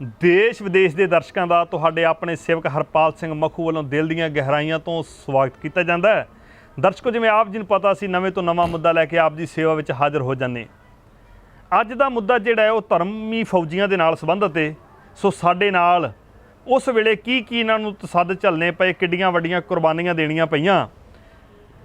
ਦੇਸ਼ ਵਿਦੇਸ਼ ਦੇ ਦਰਸ਼ਕਾਂ ਦਾ ਤੁਹਾਡੇ ਆਪਣੇ ਸੇਵਕ ਹਰਪਾਲ ਸਿੰਘ ਮੱਖੂ ਵੱਲੋਂ ਦਿਲ ਦੀਆਂ ਗਹਿਰਾਈਆਂ ਤੋਂ ਸਵਾਗਤ ਕੀਤਾ ਜਾਂਦਾ ਹੈ। ਦਰਸ਼ਕੋ, ਜਿਵੇਂ ਆਪ ਜੀ ਨੂੰ ਪਤਾ ਸੀ, ਨਵੇਂ ਤੋਂ ਨਵਾਂ ਮੁੱਦਾ ਲੈ ਕੇ ਆਪ ਦੀ ਸੇਵਾ ਵਿੱਚ ਹਾਜ਼ਰ ਹੋ ਜਾਂਦੇ ਅੱਜ ਦਾ ਮੁੱਦਾ ਜਿਹੜਾ ਹੈ, ਉਹ ਧਰਮੀ ਫੌਜੀਆਂ ਦੇ ਨਾਲ ਸੰਬੰਧਿਤ ਹੈ। ਸੋ ਸਾਡੇ ਨਾਲ ਉਸ ਵੇਲੇ ਕੀ ਕੀ ਇਹਨਾਂ ਨੂੰ ਤਸੱਦ ਝੱਲਣੇ ਪਏ, ਕਿੱਡੀਆਂ ਵੱਡੀਆਂ ਕੁਰਬਾਨੀਆਂ ਦੇਣੀਆਂ ਪਈਆਂ।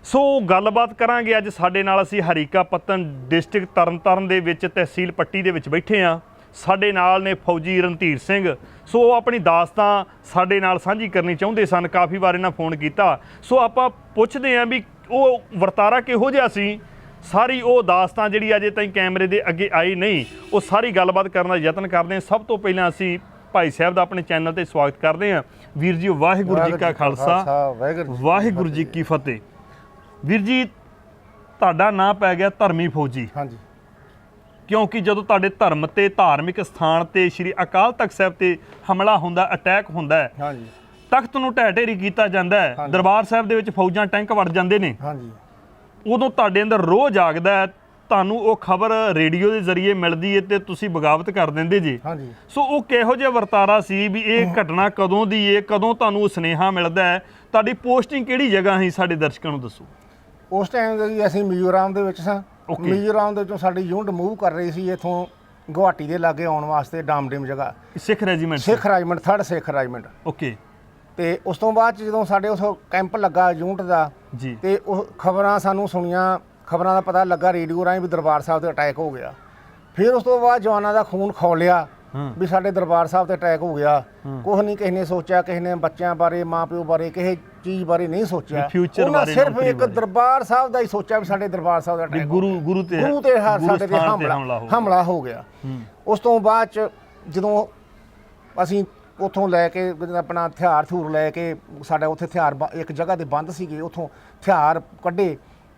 ਸੋ ਗੱਲਬਾਤ ਕਰਾਂਗੇ ਅੱਜ ਸਾਡੇ ਨਾਲ ਅਸੀਂ ਹਰੀਕਾ ਪੱਤਨ ਡਿਸਟ੍ਰਿਕਟ ਤਰਨਤਾਰਨ ਦੇ ਵਿੱਚ ਤਹਿਸੀਲ ਪੱਟੀ ਦੇ ਵਿੱਚ ਬੈਠੇ ਆ ਸਾਡੇ ਨਾਲ ਨੇ ਫੌਜੀ ਰਣਧੀਰ ਸਿੰਘ। ਸੋ ਉਹ ਆਪਣੀ ਦਾਸਤਾਂ ਸਾਡੇ ਨਾਲ ਸਾਂਝੀ ਕਰਨੀ ਚਾਹੁੰਦੇ ਸਨ। ਕਾਫੀ ਵਾਰ ਇਹਨਾਂ ਫੋਨ ਕੀਤਾ। ਸੋ ਆਪਾਂ ਪੁੱਛਦੇ ਆਂ ਵੀ ਉਹ ਵਰਤਾਰਾ ਕਿਹੋ ਜਿਹਾ ਸੀ? ਸਾਰੀ ਉਹ ਦਾਸਤਾਂ ਜਿਹੜੀ ਅਜੇ ਤਾਈਂ ਕੈਮਰੇ ਦੇ ਅੱਗੇ ਆਈ ਨਹੀਂ ਉਹ ਸਾਰੀ ਗੱਲਬਾਤ ਕਰਨ ਦਾ ਯਤਨ ਕਰਦੇ ਹਾਂ। ਸਭ ਤੋਂ ਪਹਿਲਾਂ ਅਸੀਂ ਭਾਈ ਸਾਹਿਬ ਦਾ ਆਪਣੇ ਚੈਨਲ ਤੇ ਸਵਾਗਤ ਕਰਦੇ ਹਾਂ। ਵੀਰ ਜੀ ਵਾਹਿਗੁਰੂ ਜੀ ਕਾ ਖਾਲਸਾ। ਵਾਹਿਗੁਰੂ ਜੀ ਵਾਹਿਗੁਰੂ ਜੀ ਕੀ ਫਤਿਹ। ਵੀਰ ਜੀ ਤੁਹਾਡਾ ਨਾਂ ਪੈ ਗਿਆ ਧਰਮੀ ਫੌਜੀ। ਹਾਂਜੀ। ਕਿਉਂਕਿ ਜਦੋਂ ਤੁਹਾਡੇ ਧਰਮ ਤੇ ਧਾਰਮਿਕ ਸਥਾਨ ਤੇ ਸ੍ਰੀ ਅਕਾਲ ਤਖਤ ਸਾਹਿਬ ਤੇ ਹਮਲਾ ਹੁੰਦਾ ਅਟੈਕ ਹੁੰਦਾ ਹੈ ਹਾਂਜੀ। ਤਖਤ ਨੂੰ ਢਹਿ ਢੇਰੀ ਕੀਤਾ ਜਾਂਦਾ ਹੈ। ਦਰਬਾਰ ਸਾਹਿਬ ਦੇ ਵਿੱਚ ਫੌਜਾਂ ਟੈਂਕ ਵੜ ਜਾਂਦੇ ਨੇ। ਹਾਂਜੀ। ਉਦੋਂ ਤੁਹਾਡੇ ਅੰਦਰ ਰੋਹ ਜਾਗਦਾ ਹੈ ਤੁਹਾਨੂੰ ਉਹ ਖਬਰ ਰੇਡੀਓ ਦੇ ਜ਼ਰੀਏ ਮਿਲਦੀ ਹੈ ਤੇ ਤੁਸੀਂ ਬਗਾਵਤ ਕਰ ਦਿੰਦੇ ਜੀ। ਹਾਂਜੀ। ਸੋ ਉਹ ਕਿਹੋ ਜਿਹਾ ਵਰਤਾਰਾ ਸੀ ਵੀ ਇਹ ਘਟਨਾ ਕਦੋਂ ਦੀ ਏ ਕਦੋਂ ਤੁਹਾਨੂੰ ਉਹ ਸੁਨੇਹਾ ਮਿਲਦਾ ਹੈ? ਤੁਹਾਡੀ ਪੋਸਟਿੰਗ ਕਿਹੜੀ ਜਗ੍ਹਾ ਸੀ ਸਾਡੇ ਦਰਸ਼ਕਾਂ ਨੂੰ ਦੱਸੋ। ਉਸ ਟਾਈਮ ਦੇ ਅਸੀਂ ਮਿਜ਼ੋਰਾਮ ਦੇ ਵਿੱਚ ਸਾਂ। Okay. ਮਿਜ਼ੋਰਾਮ ਦੇ ਵਿੱਚੋਂ ਸਾਡੀ ਯੂਨਿਟ ਮੂਵ ਕਰ ਰਹੀ ਸੀ ਇਥੋਂ ਗੁਹਾਟੀ ਦੇ ਲਾਗੇ ਆਉਣ ਵਾਸਤੇ ਡਾਮਡੇਮ ਜਗ੍ਹਾ। Sikh regiment Sikh regiment third Sikh regiment. Okay ਤੇ ਉਸ ਤੋਂ ਬਾਅਦ 'ਚ ਜਦੋਂ ਸਾਡੇ ਉਸ ਕੈਂਪ ਲੱਗਾ ਯੂਨਿਟ ਦਾ ਜੀ। ਤੇ ਉਹ ਖਬਰਾਂ ਸਾਨੂੰ ਸੁਣੀਆਂ ਖਬਰਾਂ ਦਾ ਪਤਾ ਲੱਗਾ ਰੇਡੀਓ ਰਾਹੀਂ ਵੀ ਦਰਬਾਰ ਸਾਹਿਬ ਤੇ ਅਟੈਕ ਹੋ ਗਿਆ। ਫਿਰ ਉਸ ਤੋਂ ਬਾਅਦ ਜਵਾਨਾਂ ਦਾ ਖੂਨ ਖੌਲਿਆ। ਵੀ ਸਾਡੇ ਦਰਬਾਰ ਸਾਹਿਬ ਤੇ ਅਟੈਕ ਹੋ ਗਿਆ। ਕੁਝ ਨਹੀਂ ਕਿਸੇ ਨੇ ਸੋਚਿਆ ਕਿਸੇ ਨੇ ਬੱਚਿਆਂ ਬਾਰੇ ਮਾਪਿਓ ਬਾਰੇ ਕਿਸੇ ਚੀਜ਼ ਬਾਰੇ ਨਹੀਂ ਸੋਚਿਆ। ਉਹਨਾਂ ਸਿਰਫ ਇੱਕ ਬਾਰੇ। ਦਰਬਾਰ ਸਾਹਿਬ ਦਾ ਹੀ ਸੋਚਿਆ ਵੀ ਸਾਡੇ ਦਰਬਾਰ ਸਾਹਿਬ ਦਾ ਅਟੈਕ ਗੁਰੂ ਗੁਰੂ ਤੇ ਗੁਰੂ ਤੇ ਸਾਡੇ ਤੇ ਹਮਲਾ ਹਮਲਾ ਹੋ ਗਿਆ। ਉਸ ਤੋਂ ਬਾਅਦ ਚ ਜਦੋਂ ਅਸੀਂ ਉਥੋਂ ਲੈ ਕੇ ਆਪਣਾ ਹਥਿਆਰ ਥੂਰ ਲੈ ਕੇ ਸਾਡਾ ਉੱਥੇ ਹਥਿਆਰ ਇੱਕ ਜਗ੍ਹਾ ਤੇ ਬੰਦ ਸੀਗੇ ਉਥੋਂ ਹਥਿਆਰ ਕੱਢੇ।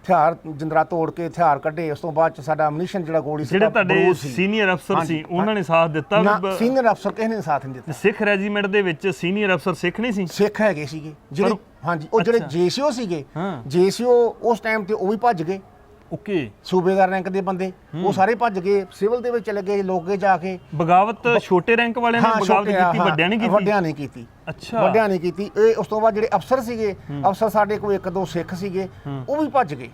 ਹਥਿਆਰ ਜਿੰਦਰਾ ਤੋੜ ਕੇ ਹਥਿਆਰ ਕੱਢੇ ਉਸ ਤੋਂ ਬਾਅਦ ਚ ਸਾਡਾ ਅਮਨੀਸ਼ਨ ਜਿਹੜਾ ਗੋਲੀ ਸੀ ਜਿਹੜੇ ਤੁਹਾਡੇ ਸੀਨੀਅਰ ਅਫਸਰ ਸੀ ਉਹਨਾਂ ਨੇ ਸਾਥ ਦਿੱਤਾ ਨਾ ਸੀਨੀਅਰ ਅਫਸਰ ਕਿਸੇ ਨੇ ਸਾਥ ਨਹੀਂ ਦਿੱਤਾ। ਸਿੱਖ ਰੈਜੀਮੈਂਟ ਦੇ ਵਿੱਚ ਸੀਨੀਅਰ ਅਫਸਰ ਸਿੱਖ ਨਹੀਂ ਸੀ? ਸਿੱਖ ਹੈਗੇ ਸੀਗੇ। ਜਿਹੜੇ ਹਾਂਜੀ ਉਹ ਜਿਹੜੇ। ਜੀਸੀਓ ਸੀਗੇ। ਜੀਸੀਓ ਉਸ ਟਾਈਮ ਤੇ ਉਹ ਵੀ ਭੱਜ ਗਏ। ਓਕੇ। ਸੂਬੇਦਾਰ ਰੈਂਕ ਦੇ ਬੰਦੇ ਉਹ ਸਾਰੇ ਭੱਜ ਗਏ ਸਿਵਲ ਦੇ ਵਿੱਚ ਚਲੇ ਗਏ ਲੋਕੇ ਜਾ ਕੇ। ਬਗਾਵਤ ਛੋਟੇ ਰੈਂਕ ਵਾਲਿਆਂ ਨੇ ਬਗਾਵਤ ਕੀਤੀ ਵੱਡਿਆਂ ਨੇ ਕੀਤੀ? ਵੱਡਿਆਂ ਨੇ ਕੀਤੀ। ਅੱਛਾ। ਵੱਡਿਆਂ ਨੇ ਕੀਤੀ। ਇਹ ਉਸ ਤੋਂ ਬਾਅਦ ਜਿਹੜੇ ਅਫਸਰ ਸੀਗੇ ਅਫਸਰ ਸਾਡੇ ਕੋਲ ਇੱਕ ਦੋ ਸਿੱਖ ਸੀਗੇ ਉਹ ਵੀ ਭੱਜ ਗਏ।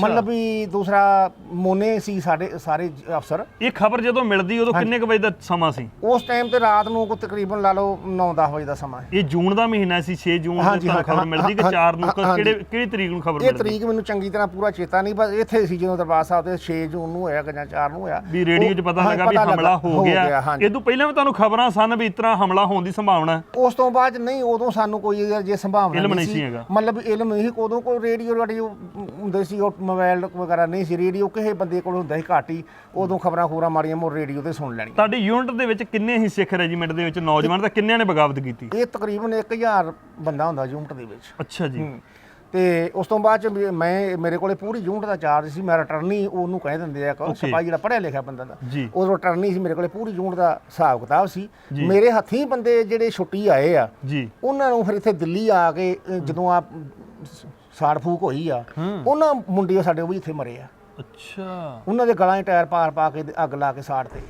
ਮਤਲਬ ਵੀ ਦੂਸਰਾ ਮੋਨੇ ਸੀ ਸਾਡੇ ਸਾਰੇ ਅਫਸਰ। ਇਹ ਖਬਰ ਜਦੋਂ ਮਿਲਦੀ ਉਦੋਂ ਕਿੰਨੇ ਕੁ ਵਜੇ ਦਾ ਸਮਾਂ ਸੀ? ਉਸ ਟਾਈਮ ਤੇ ਰਾਤ ਨੂੰ ਕੋ ਤਕਰੀਬਨ ਲਾ ਲਓ 9-10 ਵਜੇ ਦਾ ਸਮਾਂ ਹੈ। ਇਹ ਜੂਨ ਦਾ ਮਹੀਨਾ ਸੀ 6 ਜੂਨ ਨੂੰ ਹਾਂਜੀ, ਤੁਹਾਨੂੰ ਖਬਰ ਹਾਂ, ਮਿਲਦੀ ਕਿ ਹਾਂ, 4 ਨੂੰ ਹਾਂਜੀ। ਕਿਹੜੇ ਕਿਹੜੀ ਤਰੀਕ ਨੂੰ ਖਬਰ ਇਹ ਮਿਲਦੀ? ਤਰੀਕ ਮੈਨੂੰ ਚੰਗੀ ਤਰ੍ਹਾਂ ਪੂਰਾ ਚੇਤਾ ਨਹੀਂ ਬਸ ਇੱਥੇ ਸੀ ਜਦੋਂ ਦਰਬਾਰ ਸਾਹਿਬ ਤੇ 6 ਜੂਨ ਨੂੰ ਹੋਇਆ ਕਿ ਜਾਂ 4 ਨੂੰ ਹੋਇਆ। ਵੀ ਰੇਡੀਓ 'ਚ ਉਹ- ਪਤਾ ਹਾਂ, ਲੱਗਾ। ਵੀ ਹਮਲਾ ਹੋ ਗਿਆ। ਹਾਂਜੀ। ਇਹ ਤੋਂ ਪਹਿਲਾਂ ਵੀ ਤੁਹਾਨੂੰ ਖਬਰਾਂ ਸਨ ਵੀ ਇਸ ਤਰ੍ਹਾਂ ਹਮਲਾ ਹੋਣ ਦੀ ਸੰਭਾਵਨਾ ਹੈ? ਉਸ ਤੋਂ ਬਾਅਦ ਨਹੀਂ ਉਦੋਂ ਸਾਨੂੰ ਕੋਈ ਜੇ ਸੰਭਾਵਨਾ ਇਲਮ ਨਹੀਂ ਨਹੀਂ ਸੀ ਹੈਗਾ। ਮਤਲਬ ਇਲਮ ਨਹੀਂ ਸੀ, ਉਦੋਂ ਕੋਈ ਰੇਡੀਓ ਰਾਡੀਓ ਹੁੰਦੇ ਸੀ ਉਹ ਮੋਬਾਈਲ ਵਗੈਰਾ ਨਹੀਂ ਸੀ ਰੇਡੀਓ ਕਿਸੇ ਬੰਦੇ ਕੋਲ ਹੁੰਦਾ ਸੀ ਘੱਟ ਹੀ ਉਦੋਂ ਖਬਰਾਂ ਖੂਰਾਂ ਮਾੜੀਆਂ ਮੋ ਰੇਡੀਓ ਤੇ ਸੁਣ ਲੈਣੀ ਤੁਹਾਡੀ ਯੂਨਿਟ ਦੇ ਵਿੱਚ ਕਿੰਨੇ ਹੀ ਸਿੱਖ ਰੈਜੀਮੈਂਟ ਦੇ ਵਿੱਚ ਨੌਜਵਾਨ ਤਾਂ ਕਿੰਨਿਆਂ ਨੇ ਬਗਾਵਤ ਕੀਤੀ? ਇਹ ਤਕਰੀਬਨ 1000 ਬੰਦਾ ਹੁੰਦਾ ਯੂਨਿਟ ਦੇ ਵਿੱਚ। ਅੱਛਾ ਜੀ। ਤੇ ਉਸ ਤੋਂ ਬਾਅਦ ਚ ਮੈਂ ਮੇਰੇ ਕੋਲੇ ਪੂਰੀ ਯੂਨਿਟ ਦਾ ਚਾਰਜ ਸੀ ਮੇਰਾ ਰਿਟਰਨੀ ਉਹਨੂੰ ਕਹਿ ਦਿੰਦੇ ਆ ਕਿ ਸਿਪਾਹੀ ਜਿਹੜਾ ਪੜ੍ਹਿਆ ਲਿਖਿਆ ਬੰਦਾ ਦਾ। ਉਹ ਰਿਟਰਨੀ ਸੀ ਮੇਰੇ ਕੋਲੇ ਪੂਰੀ ਯੂਨਿਟ ਦਾ ਹਿਸਾਬ ਕਿਤਾਬ ਸੀ। ਮੇਰੇ ਹੱਥੀਂ ਬੰਦੇ ਜਿਹੜੇ ਛੁੱਟੀ ਆਏ ਆ ਉਹਨਾਂ ਨੂੰ ਫਿਰ ਇੱਥੇ ਦਿੱਲੀ ਆ ਕੇ ਜਦੋਂ ਆ ਸਾੜ ਫੂਕ ਹੋਈ ਆ। ਉਹਨਾਂ ਮੁੰਡੇ ਸਾਡੇ ਉਹ ਵੀ ਇੱਥੇ ਮਰੇ ਆ। ਅੱਛਾ। ਉਹਨਾਂ ਦੇ ਗਲਾਂ 'ਚ ਟਾਇਰ ਪਾਰ ਪਾ ਕੇ ਅੱਗ ਲਾ ਕੇ ਸਾੜ ਤੇ।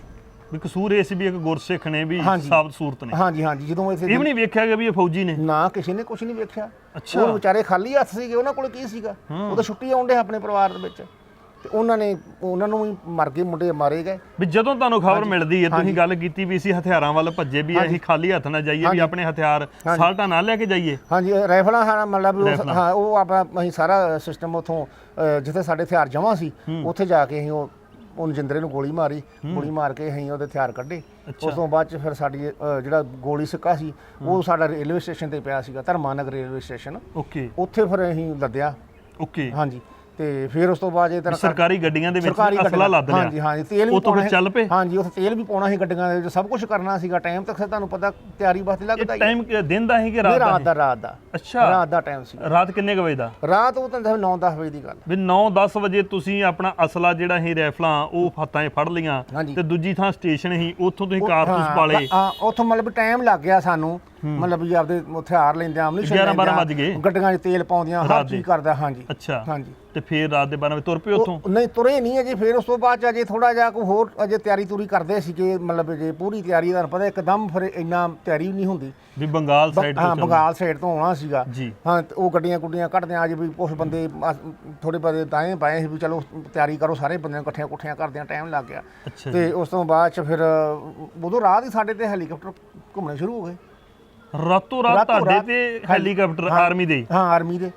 ਵੀ ਕਸੂਰ ਇਹ ਸੀ ਵੀ ਇੱਕ ਗੁਰਸਿੱਖ ਨੇ ਵੀ ਹਾਂਜੀ। ਸਾਬਤ ਸੂਰਤ ਨੇ। ਹਾਂਜੀ ਹਾਂਜੀ ਜਦੋਂ ਇੱਥੇ ਇਹ ਵੀ ਨਹੀਂ ਵੇਖਿਆ ਗਿਆ ਵੀ ਇਹ ਫੌਜੀ ਨੇ? ਨਾ ਕਿਸੇ ਨੇ ਕੁਝ ਨਹੀਂ ਵੇਖਿਆ। ਅੱਛਾ। ਉਹ ਵਿਚਾਰੇ ਖਾਲੀ ਹੱਥ ਸੀਗੇ ਉਹਨਾਂ ਕੋਲ ਕੀ ਸੀਗਾ? ਉਹ ਤਾਂ ਛੁੱਟੀ ਆਉਂਦੇ ਆਪਣੇ ਪਰਿਵਾਰ ਦੇ ਵਿੱਚ। ਤੇ ਉਹਨਾਂ ਨੇ ਉਹਨਾਂ ਨੂੰ ਵੀ ਮਰ ਗਏ ਮੁੰਡੇ ਮਾਰੇ ਗਏ। ਵੀ ਜਦੋਂ ਤੁਹਾਨੂੰ ਖਬਰ ਮਿਲਦੀ ਹੈ ਤੁਸੀਂ ਗੱਲ ਕੀਤੀ ਵੀ ਅਸੀਂ ਹਥਿਆਰਾਂ ਵੱਲ ਭੱਜੇ ਵੀ ਅਸੀਂ ਖਾਲੀ ਹੱਥ ਨਾ ਜਾਈਏ ਵੀ ਆਪਣੇ ਹਥਿਆਰ ਸਾਲਟਾ ਨਾ ਲੈ ਕੇ ਜਾਈਏ। ਹਾਂਜੀ ਰਾਈਫਲਾਂ ਹਾਂ ਮਤਲਬ ਹਾਂ ਉਹ ਆਪਣਾ ਅਸੀਂ ਸਾਰਾ ਸਿਸਟਮ ਉਥੋਂ ਜਿੱਥੇ ਸਾਡੇ ਹਥਿਆਰ ਜਮਾ ਸੀ ਉੱਥੇ ਜਾ ਕੇ ਅਸੀਂ ਉਹ ਉਹਨੂੰ ਜਿੰਦਰੇ ਨੂੰ ਗੋਲੀ ਮਾਰੀ। ਗੋਲੀ ਮਾਰ ਕੇ ਅਸੀਂ ਉਹਦੇ ਹਥਿਆਰ ਕੱਢੇ। ਉਸ ਤੋਂ ਬਾਅਦ ਚ ਫਿਰ ਸਾਡੀ ਜਿਹੜਾ ਗੋਲੀ ਸਿੱਕਾ ਸੀ ਉਹ ਸਾਡਾ ਰੇਲਵੇ ਸਟੇਸ਼ਨ ਤੇ ਪਿਆ ਸੀਗਾ ਧਰਮਾਨਗਰ ਰੇਲਵੇ ਸਟੇਸ਼ਨ। ਓਕੇ। ਉੱਥੇ ਫਿਰ ਅਸੀਂ ਲੱਦਿਆ। ਓਕੇ। ਹਾਂਜੀ। ਤੇ ਫਿਰ ਉਸ ਤੋਂ ਬਾਅਦ ਇਹ ਤਰ੍ਹਾਂ ਸਰਕਾਰੀ ਗੱਡੀਆਂ ਦੇ ਵਿੱਚ ਅਸਲਾ ਲੱਦ ਲਿਆ। ਹਾਂਜੀ ਹਾਂਜੀ ਤੇਲ ਵੀ ਪਾਉਣਾ ਚੱਲ ਪਏ? ਹਾਂਜੀ ਉੱਥੇ ਤੇਲ ਵੀ ਪਾਉਣਾ ਸੀ ਗੱਡੀਆਂ ਦੇ ਵਿੱਚ ਸਭ ਕੁਝ ਕਰਨਾ ਸੀਗਾ ਟਾਈਮ ਤੱਕ ਤੁਹਾਨੂੰ ਪਤਾ ਤਿਆਰੀ ਵਾਸਤੇ ਲੱਗਦਾ ਹੀ ਟਾਈਮ ਦਿਨ ਦਾ ਹੀ ਕਿ। ਰਾਤ ਰਾਤ ਦਾ ਦਾ ਰਾਤ ਦਾ। ਅੱਛਾ। ਰਾਤ ਦਾ ਟਾਈਮ ਸੀ। ਰਾਤ ਕਿੰਨੇ ਵਜੇ ਦਾ? ਰਾਤ ਉਹ ਤਾਂ 9-10 ਵਜੇ ਦੀ ਗੱਲ ਵੀ 9-10 ਵਜੇ ਤੁਸੀਂ ਆਪਣਾ ਅਸਲਾ ਜਿਹੜਾ ਹੀ ਰਾਈਫਲਾਂ ਉਹ 'ਚ ਫੜ ਲਈਆਂ ਹਾਂਜੀ। ਤੇ ਦੂਜੀ ਥਾਂ ਸਟੇਸ਼ਨ ਹੀ ਉੱਥੋਂ ਤੁਸੀਂ ਕਾਰਤੂਸ ਪਾਲੇ। ਹਾਂ ਉੱਥੋਂ ਮਤਲਬ ਟਾਈਮ ਲੱਗ ਗਿਆ ਸਾਨੂੰ। ਮਤਲਬ ਵੀ ਆਪਦੇ ਹਥਿਆਰ ਲੈਂਦੇ ਆਮਨੀ 11 12 ਵੱਜ ਗਏ। ਗੱਡੀਆਂ 'ਚ ਤੇਲ ਪਾਉਂਦੀਆਂ ਹਰ ਚੀਜ਼। ਕਰਦਾ ਹਾਂਜੀ। ਅੱਛਾ। ਹਾਂਜੀ। ਤੇ ਫਿਰ ਰਾਤ ਦੇ 12 ਵਜੇ ਤੁਰ ਪਏ ਉੱਥੋਂ? ਨਹੀਂ ਤੁਰੇ ਨਹੀਂ ਅਜੇ ਫਿਰ ਉਸ ਤੋਂ ਬਾਅਦ 'ਚ ਅਜੇ ਥੋੜਾ ਜਿਹਾ ਕੋਈ ਹੋਰ ਅਜੇ ਤਿਆਰੀ ਤੁਰੀ ਕਰਦੇ ਸੀਗੇ ਮਤਲਬ ਜੇ ਪੂਰੀ ਤਿਆਰੀ ਤੁਹਾਨੂੰ ਪਤਾ ਇੱਕਦਮ ਫਿਰ ਇੰਨਾ ਤਿਆਰੀ ਵੀ ਨਹੀਂ ਹੁੰਦੀ। ਵੀ ਬੰਗਾਲ ਸਾਈਡ ਤੋਂ ਹਾਂ। ਬੰਗਾਲ ਸਾਈਡ ਤੋਂ ਆਉਣਾ ਸੀਗਾ। ਹਾਂ ਉਹ ਗੱਡੀਆਂ ਗੁੱਡੀਆਂ ਕੱਢਦੇ ਆ ਜੇ ਵੀ ਕੁਝ ਬੰਦੇ ਥੋੜੇ ਬੰਦੇ ਤਾਏ ਪਾਏ ਸੀ ਵੀ ਚਲੋ ਤਿਆਰੀ ਕਰੋ ਸਾਰੇ ਬੰਦਿਆਂ ਨੂੰ ਇਕੱਠੀਆਂ ਕੁੱਠੀਆਂ ਕਰਦਿਆਂ ਟਾਈਮ ਲੱਗ ਗਿਆ। ਤੇ ਉਸ ਤੋਂ ਬਾਅਦ ਚ ਫਿਰ ਉਦੋਂ ਰਾਤ ਹੀ ਸਾਡੇ ਤੇ ਹੈਲੀਕਾਪਟਰ ਘੁੰਮਣੇ ਸ਼ੁਰੂ ਹੋ ਗਏ। ਰਾਤੋਂ ਰਾਤ ਰਾਤੋਂ ਤੁਹਾਡੇ ਰਾਤ। ਤੇ। ਹੈਲੀਕਾਪਟਰ ਹਾਂ। ਆਰਮੀ ਦੇ? ਹਾਂ ਆਰਮੀ ਦੇ।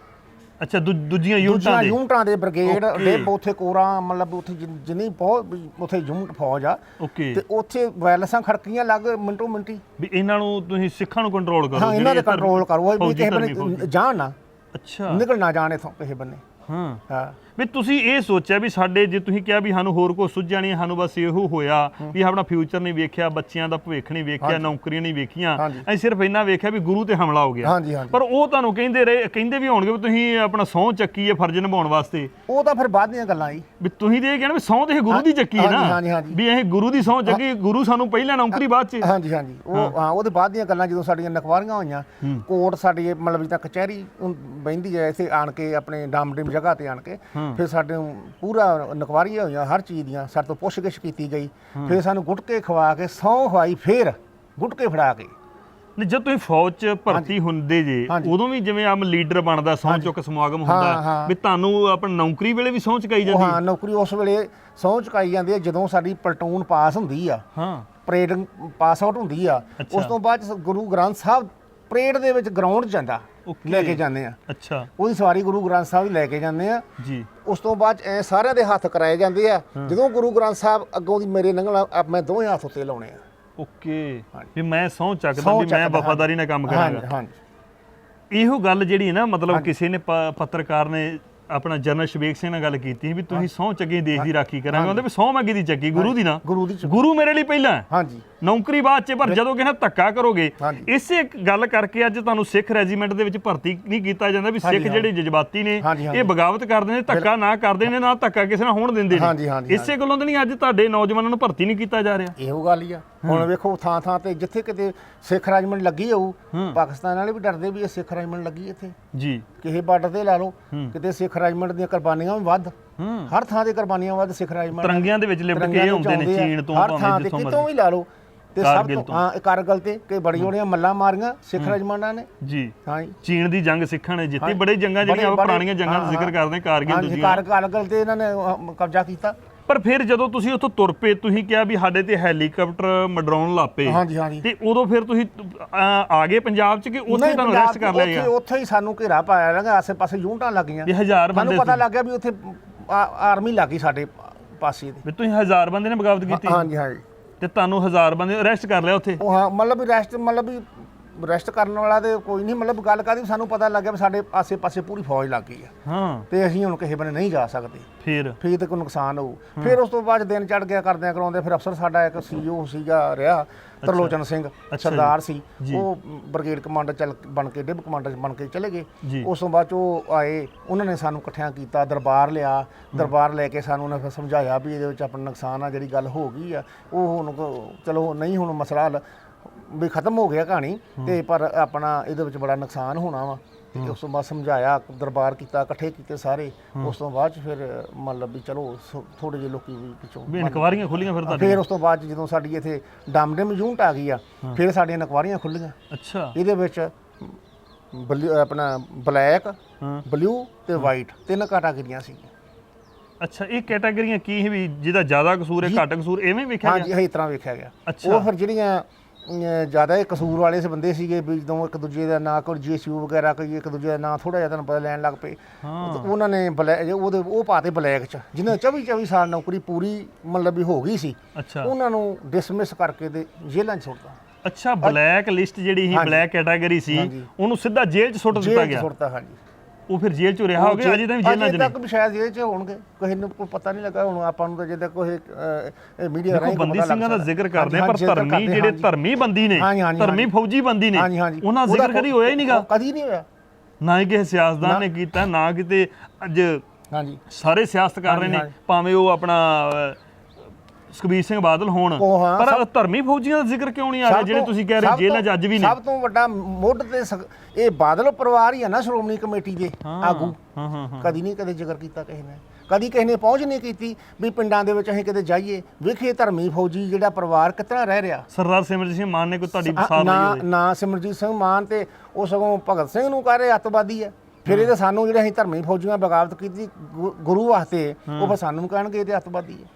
ਅੱਛਾ ਦੂ- ਦੂਜੀਆਂ ਯੂਨਿਟਾਂ ਦੂਜੀਆਂ ਦੇ? ਯੂਨਿਟਾਂ ਦੇ ਬ੍ਰਿਗੇਡ Okay. ਦੇ ਉੱਥੇ ਕੋਰਾਂ ਮਤਲਬ ਉੱਥੇ ਜਿੰਨੀ ਬਹੁਤ ਵੀ ਉੱਥੇ ਯੂਨਿਟ ਫੌਜ ਆ। ਓਕੇ। ਤੇ ਉੱਥੇ ਵਾਇਰਲੈਸਾਂ ਖੜਕੀਆਂ ਲੱਗ ਮਿੰਟੋ ਮਿੰਟੀ। ਵੀ ਇਹਨਾਂ ਨੂੰ ਤੁਸੀਂ ਸਿੱਖਾਂ ਨੂੰ ਕੰਟਰੋਲ ਕਰੋ ਹਾਂ ਇਹਨਾਂ ਦੇ ਜਿਹੜੇ ਧਰਮ- ਕੰਟਰੋਲ ਕਰੋ। ਵੀ ਫੌਜੀ ਕਿਸੇ ਧਰਮੀ ਬੰਨੇ ਫੌਜੀ। ਜਾਣ ਨਾ। ਅੱਛਾ। ਨਿਕਲ ਨਾ ਜਾਣ ਇਥੋਂ ਕਿਸੇ ਬੰਨੇ। ਹਾਂ। ਹਾਂ। ਵੀ ਤੁਸੀਂ ਇਹ ਸੋਚਿਆ ਵੀ ਸਾਡੇ ਜੇ ਤੁਸੀਂ ਕਿਹਾ ਵੀ ਸਾਨੂੰ ਹੋਰ ਕੁਝ ਸੁੱਝਿਆ ਨਹੀਂ ਸਾਨੂੰ ਬਸ ਇਹੋ ਹੋਇਆ ਵੀ ਆਪਣਾ ਫਿਊਚਰ ਨਹੀਂ ਵੇਖਿਆ ਬੱਚਿਆਂ ਦਾ ਭਵਿੱਖ ਨਹੀਂ ਵੇਖਿਆ ਨੌਕਰੀਆਂ ਨਹੀਂ ਵੇਖੀਆਂ। ਅਸੀਂ ਸਿਰਫ ਇੰਨਾ ਵੇਖਿਆ ਵੀ ਗੁਰੂ ਤੇ ਹਮਲਾ ਹੋ ਗਿਆ। ਪਰ ਉਹ ਤੁਹਾਨੂੰ ਕਹਿੰਦੇ ਰਹੇ ਕਹਿੰਦੇ ਵੀ ਹੋਣਗੇ ਵੀ ਤੁਸੀਂ ਆਪਣਾ ਸਹੁੰ ਚੱਕੀ ਹੈ ਫਰਜ਼ ਨਿਭਾਉਣ ਵਾਸਤੇ। ਉਹ ਤਾਂ ਫਿਰ ਬਾਅਦ ਦੀਆਂ ਗੱਲਾਂ ਜੀ। ਵੀ ਤੁਸੀਂ ਤੇ ਇਹ ਕਹਿਣਾ ਵੀ ਸਹੁੰ ਤੇ ਗੁਰੂ ਦੀ ਚੱਕੀ ਹੈ ਨਾ। ਵੀ ਇਹ ਗੁਰੂ ਦੀ ਸਹੁੰ ਚੱਕੀ ਗੁਰੂ ਸਾਨੂੰ ਪਹਿਲਾਂ ਨੌਕਰੀ ਬਾਅਦ ਚ। ਹਾਂਜੀ ਹਾਂਜੀ। ਉਹ ਹਾਂ। ਉਹਦੇ ਬਾਅਦ ਦੀਆਂ ਗੱਲਾਂ ਜਦੋਂ ਸਾਡੀਆਂ ਨਕਵਾਰੀਆਂ ਹੋਈਆਂ ਕੋਰਟ ਸਾਡੀ ਮਤਲਬ ਜਿੱਦਾਂ ਕਚਹਿਰੀ ਬਹਿੰਦੀ ਹੈ ਇੱਥੇ ਆਣ ਕੇ ਆਪਣੇ ਡਾਮਡਿਮ ਜਗ੍ਹਾ ਤੇ ਆਣ ਕੇ। ਫਿਰ ਸਾਡੇ ਨੂੰ ਪੂਰਾ ਨਕਵਾਰੀਆਂ ਹੋਈਆਂ ਹਰ ਚੀਜ਼ ਦੀਆਂ ਸਾਡੇ ਤੋਂ ਪੁੱਛਗਿੱਛ ਕੀਤੀ ਗਈ। ਫਿਰ ਸਾਨੂੰ ਗੁਟਕੇ ਖਵਾ ਕੇ ਸਹੁੰ ਖਵਾਈ ਫਿਰ ਗੁਟਕੇ ਫੜਾ ਕੇ। ਨਹੀਂ ਜਦ ਤੁਸੀਂ ਫੌਜ ਚ ਭਰਤੀ ਹੁੰਦੇ ਜੇ। ਉਦੋਂ ਵੀ ਜਿਵੇਂ ਆਮ ਲੀਡਰ ਬਣਦਾ ਸਹੁੰ ਚੁੱਕ ਸਮਾਗਮ ਹੁੰਦਾ। ਵੀ ਤੁਹਾਨੂੰ ਆਪਣੀ ਨੌਕਰੀ ਵੇਲੇ ਵੀ ਸਹੁੰ ਚੁਕਾਈ ਜਾਂਦੀ? ਹਾਂ ਨੌਕਰੀ ਉਸ ਵੇਲੇ ਸਹੁੰ ਚੁਕਾਈ ਜਾਂਦੀ ਹੈ ਜਦੋਂ ਸਾਡੀ ਪਲਟੂਨ ਪਾਸ ਹੁੰਦੀ ਆ। ਹਾਂ। ਪਰੇਡ ਪਾਸ ਆਊਟ ਹੁੰਦੀ ਆ। ਉਸ ਤੋਂ ਬਾਅਦ ਗੁਰੂ ਗ੍ਰੰਥ ਸਾਹਿਬ ਪਰੇਡ ਦੇ ਵਿੱਚ ਗਰਾਊਂਡ ਜਾਂਦਾ। Okay. ਲੈ ਕੇ ਜਾਂਦੇ ਆ। ਅੱਛਾ। ਉਹਦੀ ਸਵਾਰੀ ਗੁਰੂ ਗ੍ਰੰਥ ਸਾਹਿਬ ਦੀ ਲੈ ਕੇ ਜਾਂਦੇ ਆ। ਜੀ। ਉਸ ਤੋਂ ਬਾਅਦ ਐ ਸਾਰਿਆਂ ਦੇ ਹੱਥ ਕਰਾਏ ਜਾਂਦੇ ਆ। ਜਦੋਂ ਗੁਰੂ ਗ੍ਰੰਥ ਸਾਹਿਬ ਅੱਗੋਂ ਦੀ ਮੇਰੇ ਲੰਘਣਾ ਮੈਂ ਦੋਵੇਂ ਹੱਥ ਉੱਤੇ ਲਾਉਣੇ ਆ। ਓਕੇ। ਵੀ ਮੈਂ ਸਹੁੰ ਚੱਕਦਾ ਵੀ ਮੈਂ ਵਫਾਦਾਰੀ ਨਾਲ ਕੰਮ ਕਰਾਂਗਾ। ਹਾਂਜੀ। ਇਹੋ ਗੱਲ ਜਿਹੜੀ ਹੈ ਨਾ ਮਤਲਬ ਕਿਸੇ ਨੇ ਪੱਤਰਕਾਰ ਨੇ ਆਪਣਾ ਜਨਰਲ ਸ਼ਵੇਕ ਸਿੰਘ ਨਾਲ ਗੱਲ ਕੀਤੀ ਵੀ ਤੁਸੀਂ ਸਹੁੰ ਚੱਕੀ ਦੇਸ਼ ਦੀ ਰਾਖੀ ਕਰਾਂਗੇ। ਉਹਦੇ ਵੀ ਸਹੁੰ ਮੈਂ ਕਿਹਦੀ ਚੱਕੀ ਗੁਰੂ ਦੀ ਨਾ। ਗੁਰੂ ਦੀ ਗੁਰੂ ਮੇਰੇ ਲਈ ਪਹਿਲਾਂ ਹੈ। ਹਾਂਜੀ। ਨੌਕਰੀ ਬਾਅਦ ਚ ਪਰ ਜਦੋਂ ਕਹਿੰਦਾ ਧੱਕਾ ਕਰੋਗੇ। ਇਸੇ ਗੱਲ ਕਰਕੇ ਅੱਜ ਤੁਹਾਨੂੰ ਸਿੱਖ ਰੈਜੀਮੈਂਟ ਦੇ ਵਿੱਚ ਭਰਤੀ ਨਹੀਂ ਕੀਤਾ ਜਾਂਦਾ ਵੀ ਸਿੱਖ। ਜਿਹੜੇ ਜਜ਼ਬਾਤੀ ਨੇ। ਇਹ ਬਗਾਵਤ ਕਰਦੇ ਨੇ ਧੱਕਾ ਨਾ ਕਰਦੇ ਨੇ ਨਾ ਧੱਕਾ ਕਿਸੇ ਨਾਲ ਹੋਣ ਦਿੰਦੇ ਨੇ। ਇਸੇ ਗੱਲੋਂ ਤਾਂ ਨਹੀਂ ਅੱਜ ਤੁਹਾਡੇ ਨੌਜਵਾਨਾਂ ਨੂੰ ਭਰਤੀ ਨਹੀਂ ਕੀਤਾ ਜਾ ਰਿਹਾ। ਇਹੋ ਗੱਲ ਹੀ ਆ। ਹੁਣ ਵੇਖੋ ਥਾਂ ਥਾਂ ਤੇ ਜਿੱਥੇ ਕਿਤੇ ਸਿੱਖ ਰਾਜਮੰਡ ਲੱਗੀ ਹੋਊ ਪਾਕਿਸਤਾਨ ਵਾਲੇ ਵੀ ਡਰਦੇ ਵੀ ਇਹ ਸਿੱਖ ਰਾਜਮੰਡ ਲੱਗੀ ਇੱਥੇ। ਜੀ। ਕਿਸੇ ਬਾਰਡਰ ਤੇ ਲਾ ਲਓ ਕਿਤੇ ਸਿੱਖ ਰਾਜਮੰਡ ਦੀਆਂ ਕੁਰਬਾਨੀਆਂ ਵੀ ਵੱਧ। ਹੂੰ। ਹਰ ਥਾਂ ਤੇ ਕੁਰਬਾਨੀਆਂ ਵੱਧ ਸਿੱਖ ਰਾਜਮੰਡ। ਤਰੰਗਿਆਂ ਦੇ ਵਿੱਚ ਲਿਪਟ ਕੇ ਆਉਂਦੇ ਨੇ ਚੀਨ ਤੋਂ ਹਰ ਥਾਂ ਭਾਵੇਂ ਜਿੱਥੋਂ ਕਿਤੋਂ ਮਰਜ਼ੀ। ਵੀ ਲਾ ਲਓ। ਤੇ ਸਭ ਤੋਂ। ਹਾਂ ਕਾਰਗਲ ਤੇ ਕਿ ਬੜੀ ਬੜੀਆਂ ਮੱਲਾਂ ਮਾਰੀਆਂ ਸਿੱਖ ਰਾਜਮੰਡਾਂ ਨੇ। ਜੀ। ਹਾਂ ਚੀਨ ਦੀ ਜੰਗ ਸਿੱਖਾਂ ਨੇ ਜਿੱਤੀ। ਬੜੇ ਜੰਗਾਂ ਜਿਹੜੀਆਂ ਬੜੇ- ਪੁਰਾਣੀਆਂ ਜੰਗਾਂ ਦਾ ਹਾਂ, ਜ਼ਿਕਰ ਹਾਂ। ਕਰਦੇ ਕਾਰਗਿਲ ਦੂਜੀਆਂ ਕਾਰ ਕਾਰਗਲ ਤੇ ਇਹਨਾਂ ਨੇ ਕਬਜ਼ਾ ਕੀਤਾ। ਪਰ ਫਿਰ ਜਦੋਂ ਤੁਸੀਂ ਉੱਥੋਂ ਤੁਰ ਪਏ ਤੁਸੀਂ ਕਿਹਾ ਵੀ ਸਾਡੇ ਤੇ ਹੈਲੀਕਾਪਟਰ ਮਡਰਾਉਣ ਲੱਪੇ ਹਾਂਜੀ ਹਾਂਜੀ। ਤੇ ਉਦੋਂ ਫਿਰ ਤੁਸੀਂ ਅਹ, ਆ ਗਏ ਪੰਜਾਬ ਚ ਕਿ ਉੱਥੇ ਨਹੀਂ, ਤੁਹਾਨੂੰ ਅਰੈਸਟ ਕਰ ਲਿਆ ਉੱਥੇ- ਗਿਆ? ਉੱਥੇ ਹੀ ਸਾਨੂੰ ਘੇਰਾ ਪਾਇਆ ਲਗਾ ਆਸੇ ਪਾਸੇ ਯੂਨਟਾਂ ਲੱਗੀਆਂ। ਵੀ ਹਜ਼ਾਰ ਸਾਨੂੰ ਬੰਦੇ ਪਤਾ ਸੀ। ਲੱਗ ਗਿਆ ਵੀ ਉੱਥੇ ਆ- ਆਰਮੀ ਲੱਗੀ ਸਾਡੇ ਪਾਸੇ ਦੇ। ਵੀ ਤੁਸੀਂ ਹਜ਼ਾਰ ਬੰਦੇ ਨੇ ਬਗਾਵਤ ਕੀਤੀ? ਹਾਂਜੀ ਹਾਂਜੀ। ਤੇ ਤੁਹਾਨੂੰ ਹਜ਼ਾਰ ਬੰਦੇ ਅਰੈਸਟ ਕਰ ਲਿਆ ਉੱਥੇ? ਉਹ ਹਾਂ ਮਤਲਬ ਵੀ ਰੈਸਟ ਮਤਲਬ ਵੀ ਰੈਸਟ ਕਰਨ ਵਾਲਾ ਤੇ ਕੋਈ ਨਹੀਂ ਮਤਲਬ ਗੱਲ ਕਾਦੀ ਸਾਨੂੰ ਪਤਾ ਲੱਗ ਗਿਆ ਵੀ ਸਾਡੇ ਆਸੇ ਪਾਸੇ ਪੂਰੀ ਫੌਜ ਲੱਗ ਗਈ ਆ। ਹਾਂ। ਤੇ ਅਸੀਂ ਹੁਣ ਕਿਸੇ ਬੰਨੇ ਨਹੀਂ ਜਾ ਸਕਦੇ। ਫਿਰ? ਫਿਰ ਤੇ ਕੋਈ ਨੁਕਸਾਨ ਹੋਊ। ਫਿਰ ਉਸ ਤੋਂ ਬਾਅਦ ਦਿਨ ਚੜ ਗਿਆ ਕਰਦਿਆਂ ਕਰਾਉਂਦੇ ਫਿਰ ਅਫਸਰ ਸਾਡਾ ਇੱਕ ਸੀਓ ਸੀਗਾ ਰਿਹਾ ਤਰਲੋਚਨ ਸਿੰਘ। ਸਰਦਾਰ ਸੀ। ਉਹ ਬ੍ਰਿਗੇਡ ਕਮਾਂਡਰ ਚੱਲ ਬਣ ਕੇ ਡਿਪ ਕਮਾਂਡਰ ਬਣ ਕੇ ਚਲੇ ਗਏ। ਉਸ ਤੋਂ ਬਾਅਦ ਉਹ ਆਏ ਉਹਨਾਂ ਨੇ ਸਾਨੂੰ ਇਕੱਠਿਆਂ ਕੀਤਾ ਦਰਬਾਰ ਲਿਆ। ਦਰਬਾਰ ਲੈ ਕੇ ਸਾਨੂੰ ਉਹਨਾਂ ਫਿਰ ਸਮਝਾਇਆ ਵੀ ਇਹਦੇ ਵਿੱਚ ਆਪਣਾ ਨੁਕਸਾਨ ਆ ਜਿਹੜੀ ਗੱਲ ਹੋ ਗਈ ਆ ਉਹ ਹੁਣ ਚਲੋ ਨਹੀਂ ਹੁਣ ਮਸਲਾ ਹੱਲ। ਵੀ ਖਤਮ ਹੋ ਗਿਆ ਕਹਾਣੀ ਤੇ ਪਰ ਆਪਣਾ ਇਹਦੇ ਵਿੱਚ ਬੜਾ ਨੁਕਸਾਨ ਹੋਣਾ ਵਾ ਤੇ ਉਸ ਤੋਂ ਬਾਅਦ ਸਮਝਾਇਆ ਦਰਬਾਰ ਕੀਤਾ ਇਕੱਠੇ ਕੀਤੇ ਸਾਰੇ। ਉਸ ਤੋਂ ਬਾਅਦ 'ਚ ਫਿਰ ਮਤਲਬ ਵੀ ਚਲੋ ਥੋੜੇ ਜਿਹੇ ਲੋਕੀ ਵੀ ਪਿੱਛੋਂ ਵੀ ਇਨਕੁਆਰੀਆਂ ਖੁੱਲੀਆਂ ਫਿਰ ਤੁਹਾਡੇ ਫਿਰ ਉਸ ਤੋਂ ਬਾਅਦ ਜਦੋਂ ਸਾਡੀ ਇੱਥੇ ਡਮਡਮ ਯੂਨਿਟ ਆ ਗਈ ਆ ਫਿਰ ਸਾਡੀਆਂ ਨਕਵਾਰੀਆਂ ਖੁੱਲੀਆਂ ਅੱਛਾ। ਇਹਦੇ ਵਿੱਚ ਆਪਣਾ ਬਲੈਕ ਬਲੂ ਤੇ ਵਾਈਟ ਤਿੰਨ ਕੈਟਾਗਰੀਆਂ ਸੀ ਅੱਛਾ ਇਹ ਕੈਟਾਗਰੀਆਂ ਕੀ ਹੈ ਵੀ ਜਿਹਦਾ ਜ਼ਿਆਦਾ ਕਸੂਰ ਹੈ ਘੱਟ ਕਸੂਰ ਐਵੇਂ ਵੇਖਿਆ ਹਾਂਜੀ ਗਿਆ? ਇਹ ਤਰ੍ਹਾਂ ਵੇਖਿਆ ਗਿਆ। ਉਹ ਫਿਰ ਜਿਹੜੀਆਂ ਜ਼ਿਆਦਾ ਇਹ ਕਸੂਰ ਵਾਲੇ ਸੇ ਬੰਦੇ ਸੀਗੇ ਵੀ ਜਦੋਂ ਇੱਕ ਦੂਜੇ ਦਾ ਨਾਂ ਕੋਈ ਜੀਐਸਯੂ ਵਗੈਰਾ ਕੋਈ ਇੱਕ ਦੂਜੇ ਦਾ ਨਾਂ ਥੋੜਾ ਜਿਹਾ ਤੁਹਾਨੂੰ ਪਤਾ ਲੈਣ ਲੱਗ ਪਏ ਤੇ ਉਹਨਾਂ ਨੇ ਬਲੈਕ ਉਹਦੇ ਉਹ ਪਾਤੇ ਬਲੈਕ ਚ ਜਿਨ੍ਹਾਂ 24 24 ਸਾਲ ਨੌਕਰੀ ਪੂਰੀ ਮਤਲਬ ਵੀ ਹੋ ਗਈ ਸੀ ਅੱਛਾ। ਉਹਨਾਂ ਨੂੰ ਡਿਸਮਿਸ ਕਰਕੇ ਤੇ ਜੇਲ੍ਹਾਂ 'ਚ ਸੁੱਟਤਾ ਅੱਛਾ ਬਲੈਕ ਲਿਸਟ ਜਿਹੜੀ ਸੀ ਹਾਂਜੀ। ਬਲੈਕ ਕੈਟਾਗਰੀ ਸੀ ਹਾਂਜੀ। ਉਹਨੂੰ ਸਿੱਧਾ ਜੇਲ੍ਹ 'ਚ ਸੁੱਟ ਦਿੱਤਾ ਜੇਲ੍ਹ 'ਚ ਗਿਆ। ਸੁੱਟਤਾ ਹਾਂਜੀ। ਉਹ ਫਿਰ ਜੇਲ੍ਹ 'ਚੋਂ ਰਿਹਾ ਹੋ ਗਿਆ ਅਜੇ ਤਾਂ ਵੀ ਜੇਲ੍ਹਾਂ 'ਚ ਅਜੇ ਨੇ ਤੱਕ ਵੀ ਸ਼ਾਇਦ ਜੇਲ੍ਹ 'ਚ ਹੋਣਗੇ ਕਿਸੇ ਨੂੰ ਕੋਈ ਪਤਾ ਨਹੀਂ ਲੱਗਾ ਹੁਣ ਆਪਾਂ ਨੂੰ ਤਾਂ ਜਿੱਦਾਂ ਕੋਈ ਮੀਡੀਆ ਰਾਹੀਂ ਬੰਦੀ ਸਿੰਘਾਂ ਦਾ ਜ਼ਿਕਰ ਕਰਦੇ ਪਰ ਧਰਮੀ ਜਿਹੜੇ ਧਰਮੀ ਬੰਦੀ ਨੇ ਧਰਮੀ। ਫੌਜੀ ਬੰਦੀ ਨੇ ਉਹਨਾਂ ਜ਼ਿਕਰ ਕਦੀ ਹੋਇਆ ਹੀ ਨਹੀਂਗਾ। ਕਦੀ ਨਹੀਂ ਹੋਇਆ। ਨਾ ਹੀ ਕਿਸੇ ਸਿਆਸਤਦਾਨ ਨੇ। ਕੀਤਾ ਨਾ ਕਿਤੇ ਅੱਜ ਹਾਂਜੀ। ਸਾਰੇ ਸਿਆਸਤ ਕਰ ਰਹੇ ਨੇ। ਭਾਵੇਂ ਉਹ ਆਪਣਾ ਸੁਖਬੀਰ ਸਿੰਘ ਬਾਦਲ ਹੋਣ। ਉਹ ਹਾਂ, ਪਰ ਧਰਮੀ ਫੌਜੀਆਂ ਦਾ ਜ਼ਿਕਰ ਕਿਉਂ ਨਹੀਂ ਆ ਰਿਹਾ? ਸਭ ਜਿਹੜੇ ਤੋਂ- ਤੁਸੀਂ ਕਹਿ ਰਹੇ ਸਭ ਜੇਲ੍ਹਾਂ 'ਚ ਤੋਂ- ਅੱਜ ਵੀ ਨੇ। ਸਭ ਤੋਂ ਵੱਡਾ ਮੁੱਢ ਤੇ ਇਹ ਬਾਦਲ ਪਰਿਵਾਰ ਹੀ ਆ ਨਾ ਸ਼੍ਰੋਮਣੀ ਕਮੇਟੀ ਦੇ ਆਗੂ। ਹਾਂ ਹਾਂ ਹਾਂ। ਕਦੀ ਨਹੀਂ ਕਦੇ ਜ਼ਿਕਰ ਕੀਤਾ ਕਿਸੇ ਨੇ। ਕਦੀ ਕਿਸੇ ਨੇ ਪਹੁੰਚ ਨਹੀਂ ਕੀਤੀ ਵੀ ਪਿੰਡਾਂ ਦੇ ਵਿੱਚ ਅਸੀਂ ਕਿਤੇ ਜਾਈਏ। ਵੇਖੀਏ ਧਰਮੀ ਫੌਜੀ ਜਿਹੜਾ ਪਰਿਵਾਰ ਕਿਤਨਾ ਰਹਿ ਰਿਹਾ। ਸਰਦਾਰ ਸਿਮਰਜੀਤ ਸਿੰਘ ਮਾਨ ਨੇ ਕੋਈ ਤੁਹਾਡੀ ਆ- ਸਾਥ ਲਈ ਨਾ ਹੋਵੇ? ਨਾ ਸਿਮਰਜੀਤ ਸਿੰਘ ਮਾਨ ਤੇ ਉਹ ਸਗੋਂ ਭਗਤ ਸਿੰਘ ਨੂੰ ਕਹ ਰਹੇ ਅੱਤਵਾਦੀ ਹੈ ਫਿਰ ਇਹਦੇ ਸਾਨੂੰ ਜਿਹੜੇ ਅਸੀਂ ਧਰਮੀ ਫੌਜੀਆਂ ਬਗਾਵਤ ਕੀਤੀ ਗੁ- ਗੁਰੂ ਵਾਸਤੇ ਉਹ ਫਿਰ ਸਾਨੂੰ ਕਹਿਣਗੇ ਇਹਦੇ ਅੱਤਵਾਦੀ ਹੈ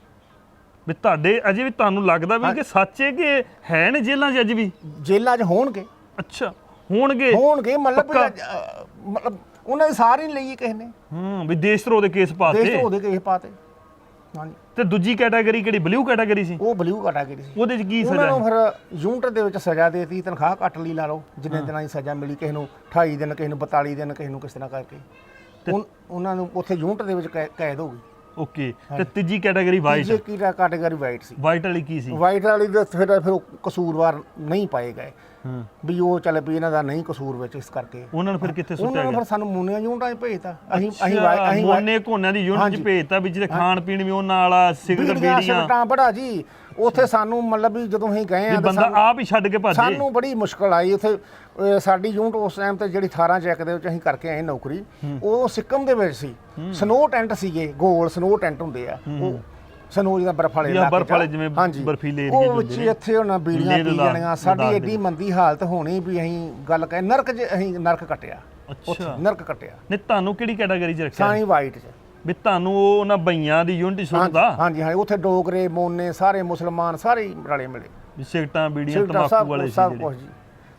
ਵੀ ਤੁਹਾਡੇ ਅਜੇ ਵੀ ਤੁਹਾਨੂੰ ਲੱਗਦਾ ਵੀ ਕਿ ਸੱਚ ਹੈ ਕਿ ਹੈ ਨੇ ਜੇਲ੍ਹਾਂ 'ਚ ਅੱਜ ਵੀ? ਜੇਲ੍ਹਾਂ 'ਚ ਹੋਣਗੇ। ਅੱਛਾ ਹੋਣਗੇ? ਹੋਣਗੇ ਮਤਲਬ ਮਤਲਬ ਉਹਨਾਂ ਦੀ ਸਾਰੀ ਨਹੀਂ ਲਈ ਕਿਸੇ ਨੇ। ਹੂੰ ਵੀ ਦੇਸ਼ ਧਰੋਹ ਦੇ ਕੇਸ ਦੇਸ਼ ਪਾਤੇ ਤੋਂ ਉਹਦੇ ਕਿਸੇ ਪਾਤੇ। ਹਾਂਜੀ। ਤੇ ਦੂਜੀ ਕੈਟਾਗਰੀ ਕਿਹੜੀ? ਬਲੂ ਕੈਟਾਗਰੀ ਸੀ? ਉਹ ਬਲੂ ਕੈਟਾਗਰੀ ਸੀ। ਉਹਦੇ 'ਚ ਕੀ ਉਹਨਾਂ ਸਜ਼ਾ ਨੂੰ ਫਿਰ ਯੂਨਿਟ ਦੇ ਵਿੱਚ ਸਜ਼ਾ ਦੇਤੀ। ਤਨਖਾਹ ਕੱਟ ਲਈ ਲਾ ਲਓ। ਜਿੰਨੇ ਦਿਨਾਂ ਦੀ ਸਜ਼ਾ ਮਿਲੀ ਕਿਸੇ ਨੂੰ 28 ਦਿਨ ਕਿਸੇ ਨੂੰ 42 ਦਿਨ ਕਿਸੇ ਨੂੰ ਕਿਸ ਤਰ੍ਹਾਂ ਕਰਕੇ। ਉਹਨਾਂ ਨੂੰ ਉੱਥੇ ਯੂਨਿਟ ਦੇ ਵਿੱਚ ਕੈਦ ਹੋ ਗਈ। ਓਕੇ ਤੇ ਤੀਜੀ ਕੈਟਾਗਰੀ ਵਾਈਟ ਜੇ ਕੀ ਕੈਟਾਗਰੀ ਵਾਈਟ ਸੀ। ਵਾਈਟ ਵਾਲੀ ਕੀ ਸੀ? ਵਾਈਟ ਵਾਲੀ ਦੇ ਫਿਰ ਫਿਰ ਕਸੂਰਵਾਰ ਨਹੀਂ ਪਾਏ ਗਏ। ਹਾਂ। ਵੀ ਉਹ ਚੱਲ ਵੀ ਇਹਨਾਂ ਦਾ ਨਹੀਂ ਕਸੂਰ ਵਿੱਚ ਇਸ ਕਰਕੇ। ਉਹਨਾਂ ਨੂੰ ਫਿਰ ਕਿੱਥੇ ਸੁੱਟਿਆ ਉਹਨਾਂ ਨੂੰ ਗਿਆ? ਫਿਰ ਸਾਨੂੰ ਮੂਨੀਆਂ ਯੂਨਿਟਾਂ 'ਚ ਭੇਜਤਾ। ਅਸੀਂ ਅਸੀਂ ਅਸੀਂ ਮੋਨੇ ਕੋਨਿਆਂ ਦੀ ਯੂਨਿਟ 'ਚ। ਭੇਜਤਾ ਵੀ ਜਿਹੜੇ ਖਾਣ ਪੀਣ ਵੀ ਉਹਨਾਂ ਵਾਲਾ ਸਿਗਰਟ ਬੀੜੀਆਂ ਸਿਗਰਟਾਂ ਬੜਾ ਜੀ। ਉੱਥੇ ਸਾਨੂੰ ਮਤਲਬ ਵੀ ਜਦੋਂ ਅਸੀਂ ਗਏ ਆ ਬੰਦਾ ਆਪ ਹੀ ਛੱਡ ਕੇ ਭੱਜੇ ਸਾਨੂੰ ਬੜੀ ਮੁਸ਼ਕਲ ਆਈ ਉੱਥੇ ਸਾਡੀ ਯੂਨਿਟ ਉਸ ਟਾਈਮ ਤੇ ਜਿਹੜੀ 18 ਚੈੱਕ ਦੇ ਵਿੱਚ ਅਸੀਂ ਕਰਕੇ ਆਏ ਨੌਕਰੀ ਉਹ ਸਿੱਕਮ ਦੇ ਵਿੱਚ ਸੀ। ਸਨੋ ਟੈਂਟ ਸੀਗੇ ਗੋਲ ਸਨੋ ਟੈਂਟ ਹੁੰਦੇ ਆ। ਉਹ ਸਨੋ ਜਿਹਦਾ ਬਰਫ ਵਾਲੇ ਜਾਂ ਇਲਾਕੇ ਬਰਫ਼। ਵਾਲੇ ਜਿਵੇਂ। ਬਰਫੀਲੇ ਏਰੀਏ ਉਹ ਵਿੱਚ। ਇੱਥੇ ਉਹਨਾਂ ਬੀੜੀਆਂ ਪੀ ਜਾਣੀਆਂ। ਸਾਡੀ ਏਡੀ ਮੰਦੀ ਹਾਲਤ ਹੋਣੀ ਵੀ ਅਸੀਂ ਗੱਲ ਕਹੇ ਨਰਕ 'ਚ ਅਸੀਂ ਨਰਕ ਕੱਟਿਆ। ਅੱਛਾ। ਨਰਕ ਕੱਟਿਆ। ਨਹੀਂ ਤੁਹਾਨੂੰ ਕਿਹੜੀ ਕੈਟਾਗਰੀ 'ਚ ਰੱਖਿਆ? ਸਾਈ ਵਾਈਟ 'ਚ। ਵੀ ਤੁਹਾਨੂੰ ਉਹ ਉਹਨਾਂ ਬਈਆਂ ਦੀ ਯੂਨਿਟ ਸੁਣਦਾ ਹਾਂਜੀ ਹਾਂ ਉੱਥੇ ਡੋਗਰੇ ਮੋਨੇ ਸਾਰੇ ਮੁਸਲਮਾਨ ਸਾਰੇ ਹੀ ਰਲੇ ਮਿਲੇ। ਵੀ ਸਿਗਰਟਾਂ ਬੀੜੀਆਂ ਤਮਾਕੂ ਵਾਲੇ ਸੀ ਸਭ ਜਿਹੜੇ। ਕੁਝ ਜੀ।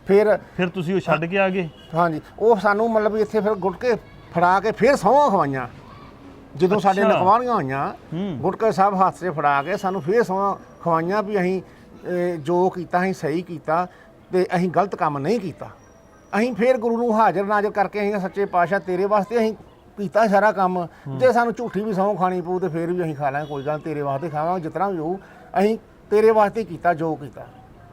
ਫਿਰ ਫਿਰ ਤੁਸੀਂ ਉਹ ਛੱਡ ਕੇ ਆ ਗਏ? ਹਾਂਜੀ ਉਹ ਸਾਨੂੰ ਮਤਲਬ ਵੀ ਇੱਥੇ ਫਿਰ ਗੁਟਕੇ ਫੜਾ ਕੇ ਫਿਰ ਸਹੁੰ ਖਵਾਈਆਂ। ਜਦੋਂ ਸਾਡੇ ਅੱਛਾ। ਹੋਈਆਂ ਹੂੰ। ਗੁਟਕੇ ਸਾਹਿਬ ਹੱਥ 'ਚ ਫੜਾ ਕੇ ਸਾਨੂੰ ਫਿਰ ਸਹੁੰ ਖਵਾਈਆਂ ਵੀ ਅਸੀਂ ਅਹ, ਜੋ ਕੀਤਾ ਅਸੀਂ ਸਹੀ ਕੀਤਾ ਤੇ ਅਸੀਂ ਗਲਤ ਕੰਮ ਨਹੀਂ ਕੀਤਾ। ਅਸੀਂ ਫਿਰ ਗੁਰੂ ਨੂੰ ਹਾਜ਼ਰ ਨਾਜ਼ਰ ਕਰਕੇ ਅਸੀਂ ਸੱਚੇ ਪਾਤਸ਼ਾਹ ਤੇਰੇ ਵਾਸਤੇ ਅਸੀਂ ਕੀਤਾ ਸਾਰਾ ਕੰਮ ਜੇ ਸਾਨੂੰ ਝੂਠੀ ਵੀ ਸਹੁੰ ਖਾਣੀ ਪਊ ਤੇ ਫਿਰ ਵੀ ਅਸੀਂ ਖਾ ਲਾਂਗੇ ਕੋਈ ਗੱਲ ਨੀ, ਤੇਰੇ ਵਾਸਤੇ ਖਾਵਾਂਗੇ ਜਿਤਨਾ ਵੀ ਹੋਊ ਅਸੀਂ ਤੇਰੇ ਵਾਸਤੇ ਕੀਤਾ ਜੋ ਕੀਤਾ।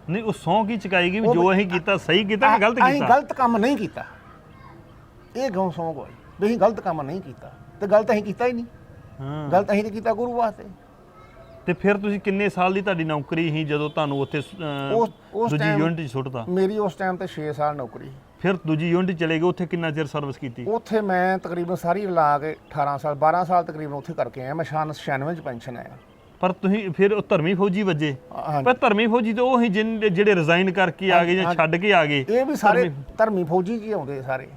ਨਹੀਂ ਉਹ ਸੌਂ ਕੀ ਚਕਾਈ ਗਈ ਵੀ ਉਹ ਜੋ ਅਸੀਂ ਕੀਤਾ ਸਹੀ ਕੀਤਾ ਕਿ ਗਲਤ ਅਸੀਂ ਕੀਤਾ? ਗਲਤ ਕੰਮ ਨਹੀਂ ਕੀਤਾ। ਇਹ ਗਉ ਸੌਂ ਕੋਈ ਵੀ ਅਸੀਂ ਗਲਤ ਕੰਮ ਨਹੀਂ ਕੀਤਾ ਤੇ ਗਲਤ ਅਸੀਂ ਕੀਤਾ ਹੀ ਨਹੀਂ। ਹਾਂ। ਗਲਤ ਅਸੀਂ ਤੇ ਕੀਤਾ ਗੁਰੂ ਵਾਸਤੇ। ਤੇ ਫਿਰ ਤੁਸੀਂ ਕਿੰਨੇ ਸਾਲ ਦੀ ਤੁਹਾਡੀ ਨੌਕਰੀ ਸੀ ਜਦੋਂ ਤੁਹਾਨੂੰ ਉੱਥੇ ਅਹ, ਉਸ- ਉਸ ਦੂਜੀ time- ਯੂਨਿਟ 'ਚ ਸੁੱਟਤਾ? ਮੇਰੀ ਉਸ ਟਾਈਮ ਤੇ 6 ਸਾਲ ਨੌਕਰੀ ਫਿਰ ਦੂਜੀ ਯੂਨਿਟ ਚਲੇ ਗਏ ਉੱਥੇ ਕਿੰਨਾ ਚਿਰ ਸਰਵਿਸ ਕੀਤੀ? ਉੱਥੇ ਮੈਂ ਤਕਰੀਬਨ ਸਾਰੀ ਲਾ ਕੇ 18 ਸਾਲ 12 ਸਾਲ ਤਕਰੀਬਨ ਉੱਥੇ ਕਰਕੇ ਆਇਆ। ਮੈਂ ਸ਼ਾਨ 96 ਚ ਪੈਨਸ਼ਨ ਆਇਆ। ਪਰ ਤੁਸੀਂ ਫਿਰ ਉਹ ਧਰਮੀ ਫੌਜੀ ਵੱਜੇ। ਪਰ ਧਰਮੀ ਫੌਜੀ ਤੇ ਉਹ ਹੀ ਜਿਹੜੇ ਰਿਜ਼ਾਈਨ ਕਰਕੇ ਆ ਗਏ ਜਾਂ ਛੱਡ ਕੇ ਆ ਗਏ। ਇਹ ਵੀ ਸਾਰੇ ਧਰਮੀ ਫੌਜੀ ਜੀ ਆਉਂਦੇ ਸਾਰੇ।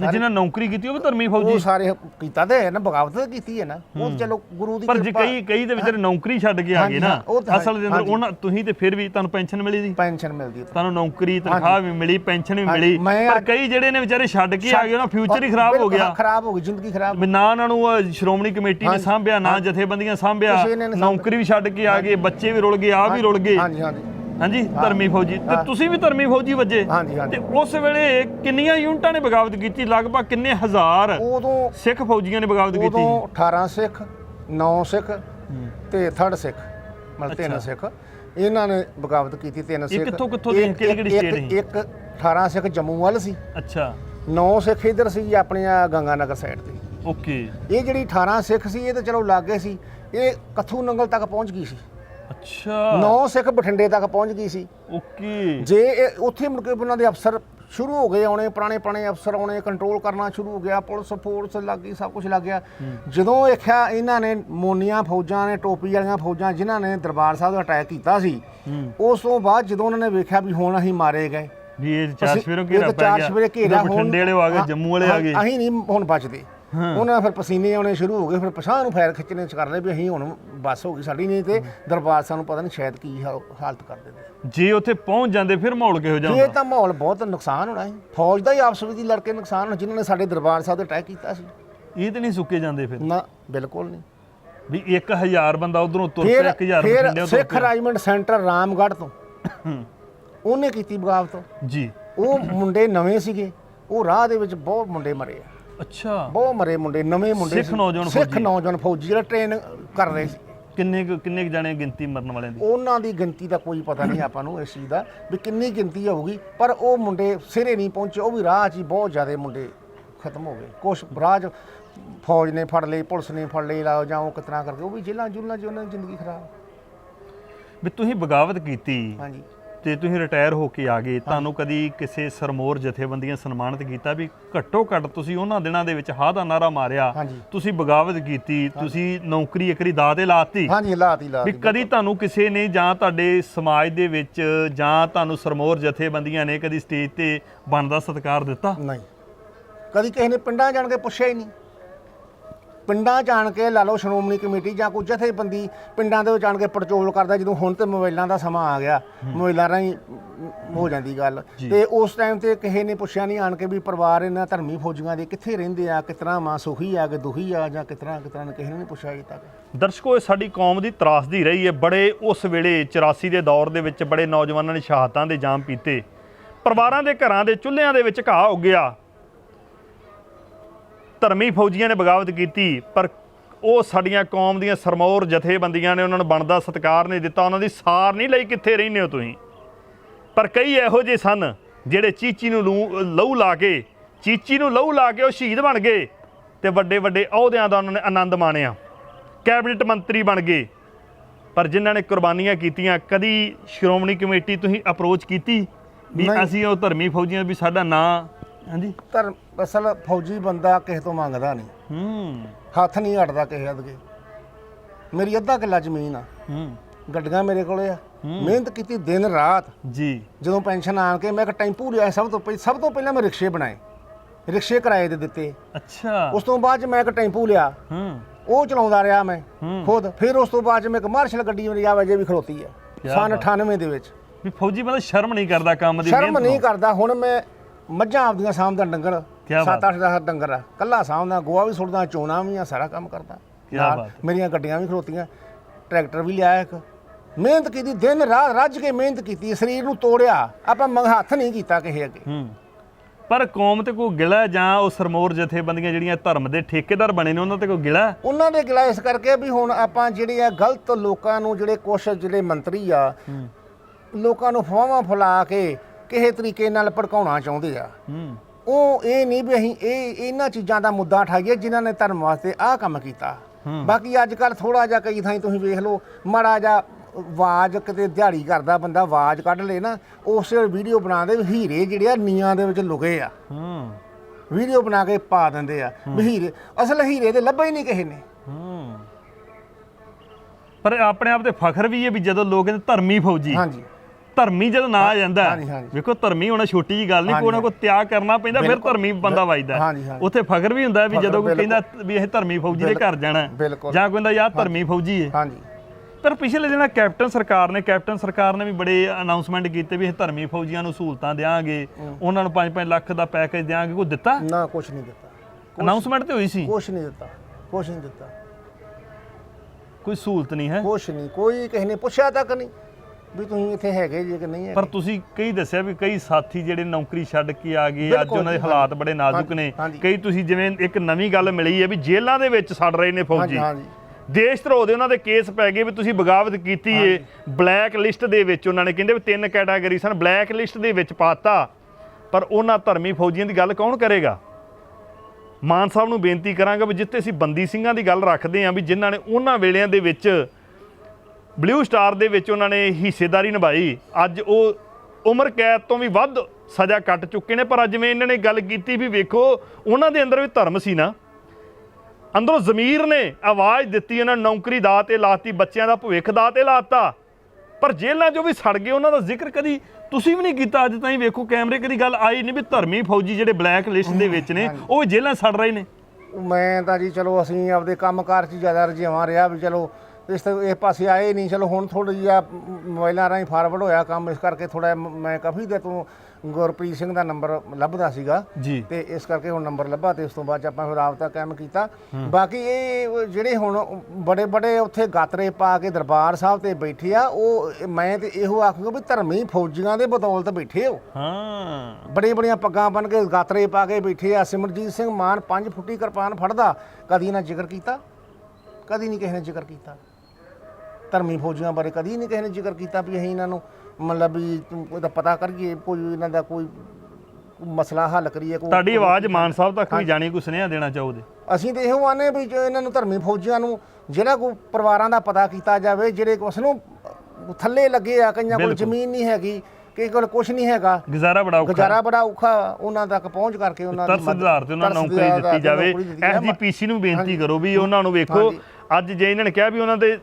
ਨਹੀਂ, ਜਿਨ੍ਹਾਂ ਨੌਕਰੀ ਕੀਤੀ ਉਹ ਵੀ ਧਰਮੀ ਫੌਜੀ। ਉਹ ਸਾਰੇ ਕੀਤਾ ਤੇ ਹੈ ਨਾ ਬਗਾਵਤ ਤਾਂ ਕੀਤੀ ਹੈ ਨਾ। ਉਹ ਤਾਂ ਚਲੋ ਗੁਰੂ ਦੀ ਪਰ ਜੇ ਕਈ ਕਈ ਦੇ ਵਿਚਾਰੇ ਨੌਕਰੀ ਛੱਡ ਕੇ ਆ ਹਾਂਜੀ, ਗਏ ਨਾ ਹਾਂ, ਉਹ ਤਾਂ ਅਸਲ ਦੇ ਅੰਦਰ ਹਾਂਜੀ। ਉਹਨਾਂ ਤੁਸੀਂ ਤੇ ਫਿਰ ਵੀ ਤੁਹਾਨੂੰ ਪੈਨਸ਼ਨ ਮਿਲੀ ਸੀ? ਪੈਨਸ਼ਨ ਮਿਲਦੀ ਹੈ ਤੁਹਾਨੂੰ। ਨੌਕਰੀ ਤਨਖਾਹ ਵੀ ਮਿਲੀ ਪੈਨਸ਼ਨ ਵੀ ਮਿਲੀ। ਮੈਂ ਪਰ ਅੱਜ- ਕਈ ਜਿਹੜੇ ਨੇ ਵਿਚਾਰੇ ਛੱਡ ਕੇ ਆ ਗਏ ਉਹਨਾਂ ਫਿਊਚਰ ਹੀ ਖਰਾਬ ਹੋ ਬਿਲਕੁਲ, ਗਿਆ। ਖਰਾਬ ਹੋ ਗਈ ਜ਼ਿੰਦਗੀ ਖਰਾਬ ਵੀ ਨਾ ਉਹਨਾਂ ਨੂੰ ਉਹ ਸ਼੍ਰੋਮਣੀ ਕਮੇਟੀ ਨੇ ਹਾਂਜੀ, ਸਾਂਭਿਆ ਨਾ ਜਥੇਬੰਦੀਆਂ ਸਾਂਭਿਆ ਕਿਸੇ ਨੇ ਨਹੀਂ ਸਾਂਭਿਆ। ਨੌਕਰੀ ਵੀ ਛੱਡ ਕੇ ਆ ਗਏ ਬੱਚੇ ਵੀ ਰੁਲ ਗਏ ਆ ਵੀ ਰੁਲ ਗਏ। ਹਾਂਜੀ ਹਾਂਜੀ। ਹਾਂਜੀ ਧਰਮੀ ਫੌਜੀ। ਤੇ ਤੁਸੀਂ ਵੀ ਧਰਮੀ ਫੌਜੀ ਵੱਜੇ? ਹਾਂਜੀ, ਹਾਂਜੀ। ਤੇ ਉਸ ਵੇਲੇ ਕਿੰਨੀਆਂ ਯੂਨਿਟਾਂ ਨੇ ਬਗਾਵਤ ਕੀਤੀ? ਲਗਭਗ ਕਿੰਨੇ ਹਜ਼ਾਰ ਉਦੋਂ ਸਿੱਖ ਫੌਜੀਆਂ ਨੇ ਬਗਾਵਤ ਕੀਤੀ? ਉਦੋਂ 18 ਸਿੱਖ 9 ਸਿੱਖ ਤੇ ਥਰਡ ਸਿੱਖ ਮਤਲਬ ਤਿੰਨ ਸਿੱਖ। ਇਹਨਾਂ ਨੇ ਬਗਾਵਤ ਕੀਤੀ ਤਿੰਨ ਸਿੱਖ। ਕਿੱਥੋਂ- ਕਿੱਥੋਂ ਦੀਆਂ, ਇੱਕ- ਕਿਹੜੀ- ਕਿਹੜੀ ਇੱਕ- state ਸੀ? ਇੱਕ 18 ਸਿੱਖ ਜੰਮੂ ਵੱਲ ਸੀ। ਅੱਛਾ। 9 ਸਿੱਖ ਇਧਰ ਸੀ ਆਪਣੀਆਂ ਗੰਗਾਨਗਰ ਸਾਈਡ ਤੇ। ਓਕੇ। ਇਹ ਜਿਹੜੀ 18 ਸਿੱਖ ਸੀ ਇਹ ਤਾਂ ਚਲੋ ਲਾਗੇ ਸੀ। ਇਹ ਕੱਥੂ ਨੰਗਲ ਤੱਕ ਪਹੁੰਚ ਗਈ ਸੀ। ਅੱਛਾ। 9 ਸਿੱਖ ਬਠਿੰਡੇ ਤੱਕ ਪਹੁੰਚ ਗਈ ਸੀ। ਓਕੇ। ਜੇ ਇਹ ਉੱਥੇ ਮੁੜ ਕੇ ਉਹਨਾਂ ਦੇ ਅਫਸਰ ਸ਼ੁਰੂ ਹੋ ਗਏ ਆਉਣੇ ਪੁਰਾਣੇ ਪੁਰਾਣੇ ਅਫਸਰ ਆਉਣੇ ਕੰਟਰੋਲ ਕਰਨਾ ਸ਼ੁਰੂ ਹੋ ਗਿਆ ਪੁਲਿਸ ਫੋਰਸ ਲੱਗ ਗਈ ਸਭ ਕੁਝ ਲੱਗ ਗਿਆ। ਜਦੋਂ ਵੇਖਿਆ ਇਹਨਾਂ ਨੇ ਮੋਨੀਆਂ ਫੌਜਾਂ ਨੇ ਟੋਪੀ ਵਾਲੀਆਂ ਫੌਜਾਂ ਜਿਨ੍ਹਾਂ ਨੇ ਦਰਬਾਰ ਸਾਹਿਬ ਦਾ ਅਟੈਕ ਕੀਤਾ ਸੀ ਉਸ ਤੋਂ ਬਾਅਦ ਜਦੋਂ ਉਹਨਾਂ ਨੇ ਵੇਖਿਆ ਵੀ ਹੁਣ ਅਸੀਂ ਮਾਰੇ ਗਏ। ਵੀ ਇਹ ਚਾਰ ਸਵੇਰੋਂ ਘੇਰਾ ਪੈ ਚਾਰ ਗਿਆ। ਸਵੇਰੇ ਘੇਰਾ ਉਦੋਂ ਬਠਿੰਡੇ ਵਾਲੇ ਆ ਗਏ ਜੰਮੂ ਵਾਲੇ ਆ ਗਏ। ਅਸੀਂ ਨਹੀਂ ਹੁਣ ਬਚਦੇ। ਉਹਨਾਂ ਫਿਰ ਪਸੀਨੇ ਆਉਣੇ ਸ਼ੁਰੂ ਹੋ ਗਏ ਫਿਰ ਪਛਾਣ ਨੂੰ ਫਾਇਰ ਖਿੱਚਣੇ ਕਰ ਲਏ ਵੀ ਅਸੀਂ ਹੁਣ ਬਸ ਹੋ ਗਈ ਸਾਡੀ ਨਹੀਂ ਤੇ ਦਰਬਾਰ ਸਾਹਿਬ ਨੂੰ ਪਤਾ ਨਹੀਂ ਸ਼ਾਇਦ ਕੀ ਹਾਲ- ਹਾਲਤ ਕਰ ਦਿੰਦੇ। ਜੇ ਉੱਥੇ ਪਹੁੰਚ ਜਾਂਦੇ ਫਿਰ ਮਾਹੌਲ ਕਿਹੋ ਜਿਹਾ ਇਹ ਹੁੰਦਾ? ਤਾਂ ਮਾਹੌਲ ਬਹੁਤ ਨੁਕਸਾਨ ਹੋਣਾ ਹੈ ਫੌਜ ਦਾ ਹੀ ਆਪਸ ਵਿੱਚ ਹੀ ਲੜ ਕੇ ਨੁਕਸਾਨ ਹੋਣਾ ਜਿਨ੍ਹਾਂ ਨੇ ਸਾਡੇ ਦਰਬਾਰ ਸਾਹਿਬ ਤੇ ਅਟੈਕ ਕੀਤਾ ਸੀ। ਇਹ ਤੇ ਨਹੀਂ ਸੁੱਕੇ ਜਾਂਦੇ ਫਿਰ? ਨਾ ਬਿਲਕੁਲ ਨਹੀਂ। ਵੀ 1000 ਬੰਦਾ ਉਧਰੋਂ ਤੁਰ ਪਿਆ ਫਿਰ 1000 ਫਿਰ ਬਠਿੰਡੇ ਸਿੱਖ ਰਾਜਮੰਡ ਸੈਂਟਰ ਰਾਮਗੜ੍ਹ ਤੋਂ। ਉਹਨੇ ਕੀਤੀ ਬਗਾਵਤ। ਜੀ। ਉਹ ਮੁੰਡੇ ਨਵੇਂ ਸੀਗੇ। ਉਹ ਰਾਹ ਦੇ ਵਿੱਚ ਬਹੁਤ ਮੁੰਡੇ ਮਰੇ ਆ। ਅੱਛਾ। ਬਹੁਤ ਮਰੇ ਮੁੰਡੇ ਨਵੇਂ ਮੁੰਡੇ ਸਿੱਖ ਸੀ। ਨੌਜਵਾਨ ਸਿੱਖ ਫੌਜੀ। ਨੌਜਵਾਨ ਫੌਜੀ ਜਿਹੜਾ ਟ੍ਰੇਨ ਕਰ ਰਹੇ ਸੀ। ਕਿੰਨੇ ਕੁ- ਕਿੰਨੇ ਕੁ ਜਾਣੇ ਗਿਣਤੀ ਮਰਨ ਵਾਲਿਆਂ ਦੀ? ਉਹਨਾਂ ਦੀ ਗਿਣਤੀ ਦਾ ਕੋਈ ਪਤਾ ਨਹੀਂ ਆਪਾਂ ਨੂੰ ਇਸ ਚੀਜ਼ ਦਾ ਵੀ ਕਿੰਨੀ ਗਿਣਤੀ ਹੋਊਗੀ। ਪਰ ਉਹ ਮੁੰਡੇ ਸਿਰੇ ਨਹੀਂ ਪਹੁੰਚੇ ਉਹ ਵੀ ਰਾਹ 'ਚ ਹੀ ਬਹੁਤ ਜ਼ਿਆਦਾ ਮੁੰਡੇ ਖਤਮ ਹੋ ਗਏ। ਕੁਛ ਰਾਹ 'ਚ ਫੌਜ ਨੇ ਫੜ ਲਏ ਪੁਲਿਸ ਨੇ ਫੜ ਲਏ ਲਾ ਜਾਂ ਉਹ ਕਿਤਨਾ ਕਰਕੇ ਉਹ ਵੀ ਜੇਲਾਂ ਜੁਲਾਂ 'ਚ ਉਹਨਾਂ ਦੀ ਜ਼ਿੰਦਗੀ ਖਰਾਬ। ਵੀ ਤੁਸੀਂ ਬਗਾਵਤ ਕੀਤੀ। ਹਾਂਜੀ। ਤੇ ਤੁਸੀਂ ਰਿਟਾਇਰ ਹੋ ਕੇ ਆ ਗਏ ਤੁਹਾਨੂੰ ਕਦੀ ਕਿਸੇ ਸਰਮੋਰ ਜਥੇਬੰਦੀਆਂ ਸਨਮਾਨਿਤ ਕੀਤਾ ਵੀ ਘੱਟੋ ਘੱਟ ਤੁਸੀਂ ਉਹਨਾਂ ਦਿਨਾਂ ਦੇ ਵਿੱਚ ਹਾਂ ਦਾ ਨਾਰਾ ਮਾਰਿਆ। ਤੁਸੀਂ ਬਗਾਵਤ ਕੀਤੀ ਤੁਸੀਂ ਨੌਕਰੀ ਇੱਕਰੀ ਦਾਅ ਤੇ ਲਾਤੀ। ਹਾਂਜੀ ਲਾਤੀ ਵੀ ਲਾਤੀ ਕਦੀ ਤੁਹਾਨੂੰ ਕਿਸੇ ਨੇ ਜਾਂ ਤੁਹਾਡੇ ਸਮਾਜ ਦੇ ਵਿੱਚ ਜਾਂ ਤੁਹਾਨੂੰ ਸਰਮੋਰ ਜਥੇਬੰਦੀਆਂ ਨੇ ਕਦੀ ਸਟੇਜ ਤੇ ਬਣਦਾ ਸਤਿਕਾਰ ਦਿੱਤਾ? ਨਹੀਂ। ਕਦੀ ਕਿਸੇ ਨੇ ਪਿੰਡਾਂ ਜਾਣ ਕੇ ਪੁੱਛਿਆ ਹੀ ਨਹੀਂ। ਪਿੰਡਾਂ ਜਾਣ ਕੇ ਲਾ ਲਓ ਸ਼੍ਰੋਮਣੀ ਕਮੇਟੀ ਜਾਂ ਕੋਈ ਜਥੇਬੰਦੀ ਪਿੰਡਾਂ ਦੇ ਵਿੱਚ ਆਣ ਕੇ ਪੜਚੋਲ ਕਰਦਾ ਜਦੋਂ ਹੁਣ ਤੇ ਮੋਬਾਈਲਾਂ ਦਾ ਸਮਾਂ ਆ ਗਿਆ ਮੋਬਾਈਲਾਂ ਰਾਹੀਂ ਹੋ ਜਾਂਦੀ ਗੱਲ। ਤੇ ਉਸ ਟਾਈਮ ਤੇ ਕਿਸੇ ਨੇ ਪੁੱਛਿਆ ਨਹੀਂ ਆਣ ਕੇ ਵੀ ਪਰਿਵਾਰ ਇਹਨਾਂ ਧਰਮੀ ਫੌਜੀਆਂ ਦੇ ਕਿੱਥੇ ਰਹਿੰਦੇ ਆ ਕਿਤਨਾ ਮਾਂ ਸੁਖੀ ਆ ਕਿ ਦੁਖੀ ਆ ਜਾਂ ਕਿਤਨਾ ਕਿਤਨਾ ਕਿਸੇ ਨੇ ਪੁੱਛਿਆ ਅਜੇ ਤੱਕ। ਦਰਸ਼ਕੋ ਇਹ ਸਾਡੀ ਕੌਮ ਦੀ ਤਰਾਸਦੀ ਰਹੀ ਹੈ। ਬੜੇ ਉਸ ਵੇਲੇ 84 ਦੇ ਦੌਰ ਦੇ ਵਿੱਚ ਬੜੇ ਨੌਜਵਾਨਾਂ ਨੇ ਸ਼ਹਾਦਤਾਂ ਦੇ ਜਾਮ ਪੀਤੇ। ਪਰਿਵਾਰਾਂ ਦੇ ਘਰਾਂ ਦੇ ਚੁੱਲ੍ਹਿਆਂ ਦੇ ਵਿੱਚ ਘਾਹ ਉੱਗਿਆ। ਧਰਮੀ ਫੌਜੀਆਂ ਨੇ ਬਗਾਵਤ ਕੀਤੀ ਪਰ ਉਹ ਸਾਡੀਆਂ ਕੌਮ ਦੀਆਂ ਸਰਮੌਰ ਜਥੇਬੰਦੀਆਂ ਨੇ ਉਹਨਾਂ ਨੂੰ ਬਣਦਾ ਸਤਿਕਾਰ ਨਹੀਂ ਦਿੱਤਾ ਉਹਨਾਂ ਦੀ ਸਾਰ ਨਹੀਂ ਲਈ ਕਿੱਥੇ ਰਹਿੰਦੇ ਹੋ ਤੁਸੀਂ? ਪਰ ਕਈ ਇਹੋ ਜਿਹੇ ਸਨ ਜਿਹੜੇ ਚੀਚੀ ਨੂੰ ਲਹੂ ਲਾ ਕੇ ਚੀਚੀ ਨੂੰ ਲਹੂ ਲਾ ਕੇ ਉਹ ਸ਼ਹੀਦ ਬਣ ਗਏ ਤੇ ਵੱਡੇ ਵੱਡੇ ਅਹੁਦਿਆਂ ਦਾ ਉਹਨਾਂ ਨੇ ਆਨੰਦ ਮਾਣਿਆ। ਕੈਬਨਿਟ ਮੰਤਰੀ ਬਣ ਗਏ। ਪਰ ਜਿਨ੍ਹਾਂ ਨੇ ਕੁਰਬਾਨੀਆਂ ਕੀਤੀਆਂ ਕਦੀ ਸ਼੍ਰੋਮਣੀ ਕਮੇਟੀ ਤੁਸੀਂ ਅਪਰੋਚ ਕੀਤੀ ਵੀ। ਅਸੀਂ ਉਹ ਧਰਮੀ ਫੌਜੀਆਂ ਵੀ ਸਾਡਾ ਨਾਂ ਹਾਂਜੀ। ਧਰਮ ਅਸਲ ਫੌਜੀ ਬੰਦਾ ਕਿਸੇ ਤੋਂ ਮੰਗਦਾ ਨਹੀਂ। ਹੂੰ। ਹੱਥ ਨਹੀਂ ਅੜਦਾ ਕਿਸੇ ਅੱਗੇ ਮੇਰੀ ਅੱਧਾ ਕਿੱਲਾ ਜ਼ਮੀਨ ਆ। ਹੂੰ। ਗੱਡੀਆਂ ਮੇਰੇ ਕੋਲੇ ਆ। ਮਿਹਨਤ ਕੀਤੀ ਦਿਨ ਰਾਤ। ਜੀ। ਜਦੋਂ ਪੈਨਸ਼ਨ ਆਣ ਕੇ ਮੈਂ ਇੱਕ ਟੈਂਪੂ ਲਿਆ ਸਭ ਤੋਂ ਪਹਿਲਾਂ ਸਭ ਤੋਂ ਪਹਿਲਾਂ ਮੈਂ ਰਿਕਸ਼ੇ ਬਣਾਏ। ਰਿਕਸ਼ੇ ਕਿਰਾਏ ਤੇ ਦਿੱਤੇ। ਅੱਛਾ। ਉਸ ਤੋਂ ਬਾਅਦ 'ਚ ਮੈਂ ਇੱਕ ਟੈਂਪੂ ਲਿਆ। ਹੂੰ। ਉਹ ਚਲਾਉਂਦਾ ਰਿਹਾ ਮੈਂ। ਖੁਦ। ਫਿਰ ਉਸ ਤੋਂ ਬਾਅਦ 'ਚ ਮੈਂ ਇੱਕ ਮਾਰਸ਼ਲ ਗੱਡੀ ਮੇਰੀ ਆ ਵਜੇ ਵੀ ਖਲੋਤੀ ਕਿਆ ਸਨ ਬਾਤ। 98 ਦੇ ਵਿੱਚ। ਵੀ ਫੌਜੀ ਬੰਦਾ ਸ਼ਰਮ ਨਹੀਂ ਕਰਦਾ ਕੰਮ ਦੀ ਸ਼ਰਮ ਨਹੀਂ। ਕਰਦਾ। ਹੁਣ ਮੈਂ ਮੱਝਾਂ ਆਪਦੀਆਂ ਸਾਂਭਦਾ ਡੰਗਰ ਕਿਆ ਬਾਤ 7-8 ਦਾ ਡੰਗਰ ਆ। ਕੱਲਾ ਸਾਂਭਦਾ ਗੋਆ ਵੀ ਸੁੱਟਦਾ ਚੋਣਾ ਵੀ ਆ ਸਾਰਾ ਕੰਮ ਕਰਦਾ। ਕਿਆ ਨਾਲ ਬਾਤ। ਮੇਰੀਆਂ ਗੱਡੀਆਂ ਵੀ ਖਲੋਤੀਆਂ ਟਰੈਕਟਰ ਵੀ ਲਿਆਇਆ ਇੱਕ। ਮਿਹਨਤ ਕੀਤੀ ਦਿਨ ਰਾਤ ਰੱਜ ਕੇ ਮਿਹਨਤ ਕੀਤੀ ਸਰੀਰ ਨੂੰ ਤੋੜਿਆ। ਆਪਾਂ ਮੰਗ ਹੱਥ ਨਹੀਂ ਕੀਤਾ ਕਿਸੇ ਅੱਗੇ। ਹੂੰ। ਪਰ ਕੌਮ ਤੇ ਕੋਈ ਗਿਲਾ ਜਾਂ ਉਹ ਸਰਮੋਰ ਜਥੇਬੰਦੀਆਂ ਜਿਹੜੀਆਂ ਧਰਮ ਦੇ ਠੇਕੇਦਾਰ ਬਣੇ ਨੇ ਉਹਨਾਂ ਤੇ ਕੋਈ ਗਿਲਾ ਉਹਨਾਂ ਦੇ ਗਿਲਾ ਇਸ ਕਰਕੇ ਵੀ ਹੁਣ ਆਪਾਂ ਜਿਹੜੇ ਆ ਗਲਤ ਲੋਕਾਂ ਨੂੰ ਜਿਹੜੇ ਕੁਛ ਜਿਹੜੇ ਮੰਤਰੀ ਆ ਲੋਕਾਂ ਨੂੰ ਫਵਾਵਾਂ ਫੁਲਾ ਕੇ ਕਿਸੇ ਤਰੀਕੇ ਨਾਲ ਭੜਕਾਉਣਾ ਚਾਹੁੰਦੇ ਆ। ਹੂੰ। ਉਹ ਇਹ ਨਹੀਂ ਵੀ ਅਸੀਂ ਇਹ ਇਹਨਾਂ ਚੀਜ਼ਾਂ ਦਾ ਮੁੱਦਾ ਉਠਾਈਏ ਜਿਨ੍ਹਾਂ ਨੇ ਧਰਮ ਵਾਸਤੇ ਆਹ ਕੰਮ ਕੀਤਾ। ਬਾਕੀ ਅੱਜ ਕੱਲ ਥੋੜਾ ਜਿਹਾ ਕਈ ਥਾਈਂ ਤੁਸੀਂ ਵੇਖ ਲਓ ਮਾੜਾ ਜਿਹਾ ਆਵਾਜ਼ ਕਿਤੇ ਦਿਹਾੜੀ ਕਰਦਾ ਬੰਦਾ ਆਵਾਜ਼ ਕੱਢ ਲੇ ਨਾ ਉਸ ਵੀਡੀਓ ਬਣਾਉਂਦੇ ਹੀਰੇ ਜਿਹੜੇ ਆ ਨੀਆਂ ਦੇ ਵਿੱਚ ਲੁਕੇ ਆ। ਹੂੰ। ਵੀਡੀਓ ਬਣਾ ਕੇ ਪਾ ਦਿੰਦੇ ਆ ਹੀਰੇ ਅਸਲ ਹੀਰੇ ਦੇ ਲੱਭੇ ਹੀ ਨਹੀਂ ਕਿਸੇ ਨੇ। ਹੂੰ। ਪਰ ਆਪਣੇ ਆਪ ਤੇ ਫਖਰ ਵੀ ਹੈ ਵੀ ਜਦੋਂ ਲੋਕ ਧਰਮੀ ਫੌਜੀ ਹਾਂਜੀ। ਧਰਮੀ ਜਦੋਂ ਨਾ ਆ ਜਾਂਦਾ। ਵੇਖੋ ਧਰਮੀ ਹੋਣਾ ਛੋਟੀ ਜੀ ਗੱਲ ਨਹੀਂ ਕੋਈ ਨਾ ਕੋਈ ਤਿਆਗ ਕਰਨਾ ਪੈਂਦਾ ਫਿਰ। ਧਰਮੀ ਬੰਦਾ ਵੱਜਦਾ। ਉੱਥੇ ਫਖਰ ਵੀ ਹੁੰਦਾ ਵੀ ਜਦੋਂ ਕੋਈ। ਕਹਿੰਦਾ ਵੀ ਇਹ ਧਰਮੀ ਫੌਜੀ ਦੇ ਘਰ ਜਾਣਾ। ਜਾਂ ਕੋਈ ਕਹਿੰਦਾ ਯਾਰ ਧਰਮੀ ਫੌਜੀ ਹੈ। ਹਾਂਜੀ। ਪਰ ਪਿਛਲੇ ਦਿਨਾਂ ਕੈਪਟਨ ਸਰਕਾਰ ਨੇ ਕੈਪਟਨ ਸਰਕਾਰ ਨੇ ਵੀ ਬੜੇ ਅਨਾਉਂਸਮੈਂਟ ਕੀਤੇ ਵੀ ਇਹ ਧਰਮੀ ਫੌਜੀਆਂ ਨੂੰ ਸਹੂਲਤਾਂ ਦੇਾਂਗੇ ਉਹਨਾਂ ਨੂੰ 5-5 ਲੱਖ ਦਾ ਪੈਕੇਜ ਦੇਾਂਗੇ ਕੋਈ ਦਿੱਤਾ? ਨਾ ਕੁਛ ਨਹੀਂ ਦਿੱਤਾ। ਅਨਾਉਂਸਮੈਂਟ ਤੇ ਹੋਈ ਸੀ? ਕੁਛ ਨਹੀਂ ਦਿੱਤਾ। ਕੁਛ ਨਹੀਂ ਦਿੱਤਾ। ਕੋਈ ਸਹੂਲਤ ਨਹੀਂ ਹੈ? ਕੁਛ ਨਹੀਂ। ਕੋਈ ਕਿਸੇ ਨੇ ਪੁੱਛਿਆ ਤੱਕ ਨਹੀਂ। ਵੀ ਤੁਸੀਂ ਇੱਥੇ ਹੈਗੇ ਜੇ ਕਿ ਨਹੀਂ ਪਰ ਹੈਗੇ ਤੁਸੀਂ ਕਈ ਦੱਸਿਆ ਵੀ ਕਈ ਸਾਥੀ ਜਿਹੜੇ ਨੌਕਰੀ ਛੱਡ ਕੇ ਆ ਗਏ ਅੱਜ ਬਿਲਕੁਲ ਉਹਨਾਂ ਦੇ ਜੀ, ਹਾਲਾਤ। ਬੜੇ ਨਾਜ਼ੁਕ ਨੇ। ਹਾਂਜੀ। ਕਈ ਤੁਸੀਂ ਜਿਵੇਂ ਇੱਕ ਨਵੀਂ ਗੱਲ ਮਿਲੀ ਹੈ ਵੀ ਜੇਲ੍ਹਾਂ ਦੇ ਵਿੱਚ ਸੜ ਰਹੇ ਨੇ ਹਾਂਜੀ ਫੌਜੀ। ਹਾਂਜੀ ਦੇਸ਼ ਧਰੋਹ ਦੇ ਉਹਨਾਂ ਦੇ ਕੇਸ ਪੈ ਗਏ ਵੀ ਤੁਸੀਂ ਬਗਾਵਤ ਕੀਤੀ ਏ। ਬਲੈਕ ਲਿਸਟ ਦੇ ਵਿੱਚ ਉਹਨਾਂ ਨੇ ਕਹਿੰਦੇ ਵੀ ਤਿੰਨ ਕੈਟਾਗਰੀ ਸਨ। ਬਲੈਕ ਲਿਸਟ ਦੇ ਵਿੱਚ ਪਾਤਾ। ਪਰ ਉਹਨਾਂ ਧਰਮੀ ਫੌਜੀਆਂ ਦੀ ਗੱਲ ਕੌਣ ਕਰੇਗਾ? ਮਾਨ ਸਾਹਿਬ ਨੂੰ ਬੇਨਤੀ ਕਰਾਂਗਾ ਵੀ ਜਿੱਥੇ ਅਸੀਂ ਬੰਦੀ ਸਿੰਘਾਂ ਦੀ ਗੱਲ ਰੱਖਦੇ ਹਾਂ ਵੀ ਜਿਨ੍ਹਾਂ ਨੇ ਉਹਨਾਂ ਵੇਲਿਆਂ ਦੇ ਵਿੱਚ ਬਲੂ ਸਟਾਰ ਦੇ ਵਿੱਚ ਉਹਨਾਂ ਨੇ ਹਿੱਸੇਦਾਰੀ ਨਿਭਾਈ। ਅੱਜ ਉਹ ਉਮਰ ਕੈਦ ਤੋਂ ਵੀ ਵੱਧ ਸਜ਼ਾ ਕੱਟ ਚੁੱਕੇ ਨੇ ਪਰ ਅੱਜ ਜਿਵੇਂ ਇਹਨਾਂ ਨੇ ਗੱਲ ਕੀਤੀ ਵੀ ਵੇਖੋ ਉਹਨਾਂ ਦੇ ਅੰਦਰ ਵੀ ਧਰਮ ਸੀ ਨਾ। ਅੰਦਰੋਂ ਜ਼ਮੀਰ ਨੇ ਆਵਾਜ਼ ਦਿੱਤੀ ਇਹਨਾਂ ਨੌਕਰੀ ਦਾ ਤੇ ਲਾਤੀ ਬੱਚਿਆਂ ਦਾ ਭਵਿੱਖ ਦਾ ਤੇ ਲਾਤਾ। ਪਰ ਜੇਲ੍ਹਾਂ 'ਚੋਂ ਵੀ ਸੜ ਗਏ ਉਹਨਾਂ ਦਾ ਜ਼ਿਕਰ ਕਦੀ ਤੁਸੀਂ ਵੀ ਨਹੀਂ ਕੀਤਾ ਅੱਜ ਤਾਈਂ ਵੇਖੋ ਕੈਮਰੇ ਕਦੀ ਗੱਲ ਆਈ ਨਹੀਂ ਵੀ ਧਰਮੀ ਫੌਜੀ ਜਿਹੜੇ ਬਲੈਕ ਲਿਸਟ ਦੇ ਵਿੱਚ ਨੇ ਉਹ ਜੇਲ੍ਹਾਂ ਸੜ ਰਹੇ ਨੇ। ਮੈਂ ਤਾਂ ਜੀ ਚਲੋ ਅਸੀਂ ਆਪਦੇ ਕੰਮਕਾਰ 'ਚ ਜ਼ਿਆਦਾ ਰੁਝੇਵਾਂ ਰਿਹਾ ਵੀ ਚਲੋ ਇਸ ਤੇ ਇਸ ਪਾਸੇ ਆਏ ਨਹੀਂ ਚਲੋ ਹੁਣ ਥੋੜੀ ਜਿਹਾ ਮੋਬਾਈਲਾਂ ਰਾਹੀਂ ਫਾਰਵਰਡ ਹੋਇਆ ਕੰਮ ਇਸ ਕਰਕੇ ਥੋੜਾ ਮੈਂ ਕਾਫੀ ਦੇ ਤੋਂ ਗੁਰਪ੍ਰੀਤ ਸਿੰਘ ਦਾ ਨੰਬਰ ਲੱਭਦਾ ਸੀਗਾ ਤੇ ਇਸ ਕਰਕੇ ਹੁਣ ਨੰਬਰ ਲੱਭਾ ਤੇ ਉਸ ਤੋਂ ਬਾਅਦ ਆਪਾਂ ਫਿਰ ਰਾਬਤਾ ਕਾਇਮ ਕੀਤਾ। ਬਾਕੀ ਇਹ ਜਿਹੜੇ ਹੁਣ ਬੜੇ ਬੜੇ ਉੱਥੇ ਗਾਤਰੇ ਪਾ ਕੇ ਦਰਬਾਰ ਸਾਹਿਬ ਤੇ ਬੈਠੇ ਆ ਉਹ ਮੈਂ ਤੇ ਇਹੋ ਆਖੂਗਾ ਵੀ ਧਰਮੀ ਫੌਜੀਆਂ ਦੇ ਬਦੌਲਤ ਬੈਠੇ ਹੋ। ਹਾਂ। ਬੜੀਆਂ ਬੜੀਆਂ ਪੱਗਾਂ ਬਨ ਕੇ ਗਾਤਰੇ ਪਾ ਕੇ ਬੈਠੇ ਆ ਸਿਮਰਜੀਤ ਸਿੰਘ ਮਾਨ ਪੰਜ ਫੁੱਟੀ ਕਿਰਪਾਨ ਫੜਦਾ ਕਦੀ ਨਾ ਜ਼ਿਕਰ ਕੀਤਾ? ਕਦੀ ਨਹੀਂ ਕਿਸੇ ਨੇ ਜ਼ਿਕਰ ਕੀਤਾ। ਧਰਮੀ ਫੌਜੀਆਂ ਬਾਰੇ ਕਦੀ ਨਹੀਂ ਕਿਸੇ ਨੇ ਜ਼ਿਕਰ ਕੀਤਾ ਵੀ ਅਸੀਂ ਇਹਨਾਂ ਨੂੰ ਮਤਲਬ ਵੀ ਉਹਦਾ ਪਤਾ ਕਰੀਏ ਕੋਈ ਇਹਨਾਂ ਦਾ ਕੋਈ ਮਸਲਾ ਹੱਲ ਕਰੀਏ ਕੋਈ ਤੁਹਾਡੀ ਆਵਾਜ਼ ਮਾਨ ਸਾਹਿਬ ਤੱਕ ਵੀ ਜਾਣੀ ਕੋਈ ਸੁਨੇਹਾ ਦੇਣਾ ਚਾਹੋਗੇ? ਅਸੀਂ ਤੇ ਇਹੋ ਆਨੇ ਵੀ ਜੋ ਇਹਨਾਂ ਨੂੰ ਧਰਮੀ ਫੌਜੀਆਂ ਨੂੰ ਜਿਹੜਾ ਕੋ ਪਰਿਵਾਰਾਂ ਦਾ ਪਤਾ ਕੀਤਾ ਜਾਵੇ ਜਿਹੜੇ ਉਸ ਨੂੰ ਥੱਲੇ ਲੱਗੇ ਆ ਕਈਆਂ ਕੋਲ। ਜ਼ਮੀਨ ਨਹੀਂ ਹੈਗੀ ਕਿਸੇ ਕੋਲ ਕੁਝ ਨਹੀਂ ਹੈਗਾ। ਗੁਜ਼ਾਰਾ ਬੜਾ ਔਖਾ। ਗੁਜ਼ਾਰਾ ਬੜਾ ਔਖਾ ਉਹਨਾਂ ਤੱਕ ਪਹੁੰਚ ਕਰਕੇ ਉਹਨਾਂ ਤਰਸ ਮਦਦ- ਆਧਾਰ ਤੇ ਉਹਨਾਂ ਨੂੰ ਤਰਸ ਨੌਕਰੀ ਦਿੱਤੀ ਜਾਵੇ। ਐਸਜੀਪੀਸੀ ਨੂੰ ਬੇਨਤੀ ਕਰੋ ਵੀ ਉਹਨਾਂ ਨੂੰ ਵੇਖੋ। ਅੱਜ ਜੇ ਇਹਨਾਂ ਨੇ ਕਿਹਾ ਵੀ ਉਹਨਾਂ ਦੇ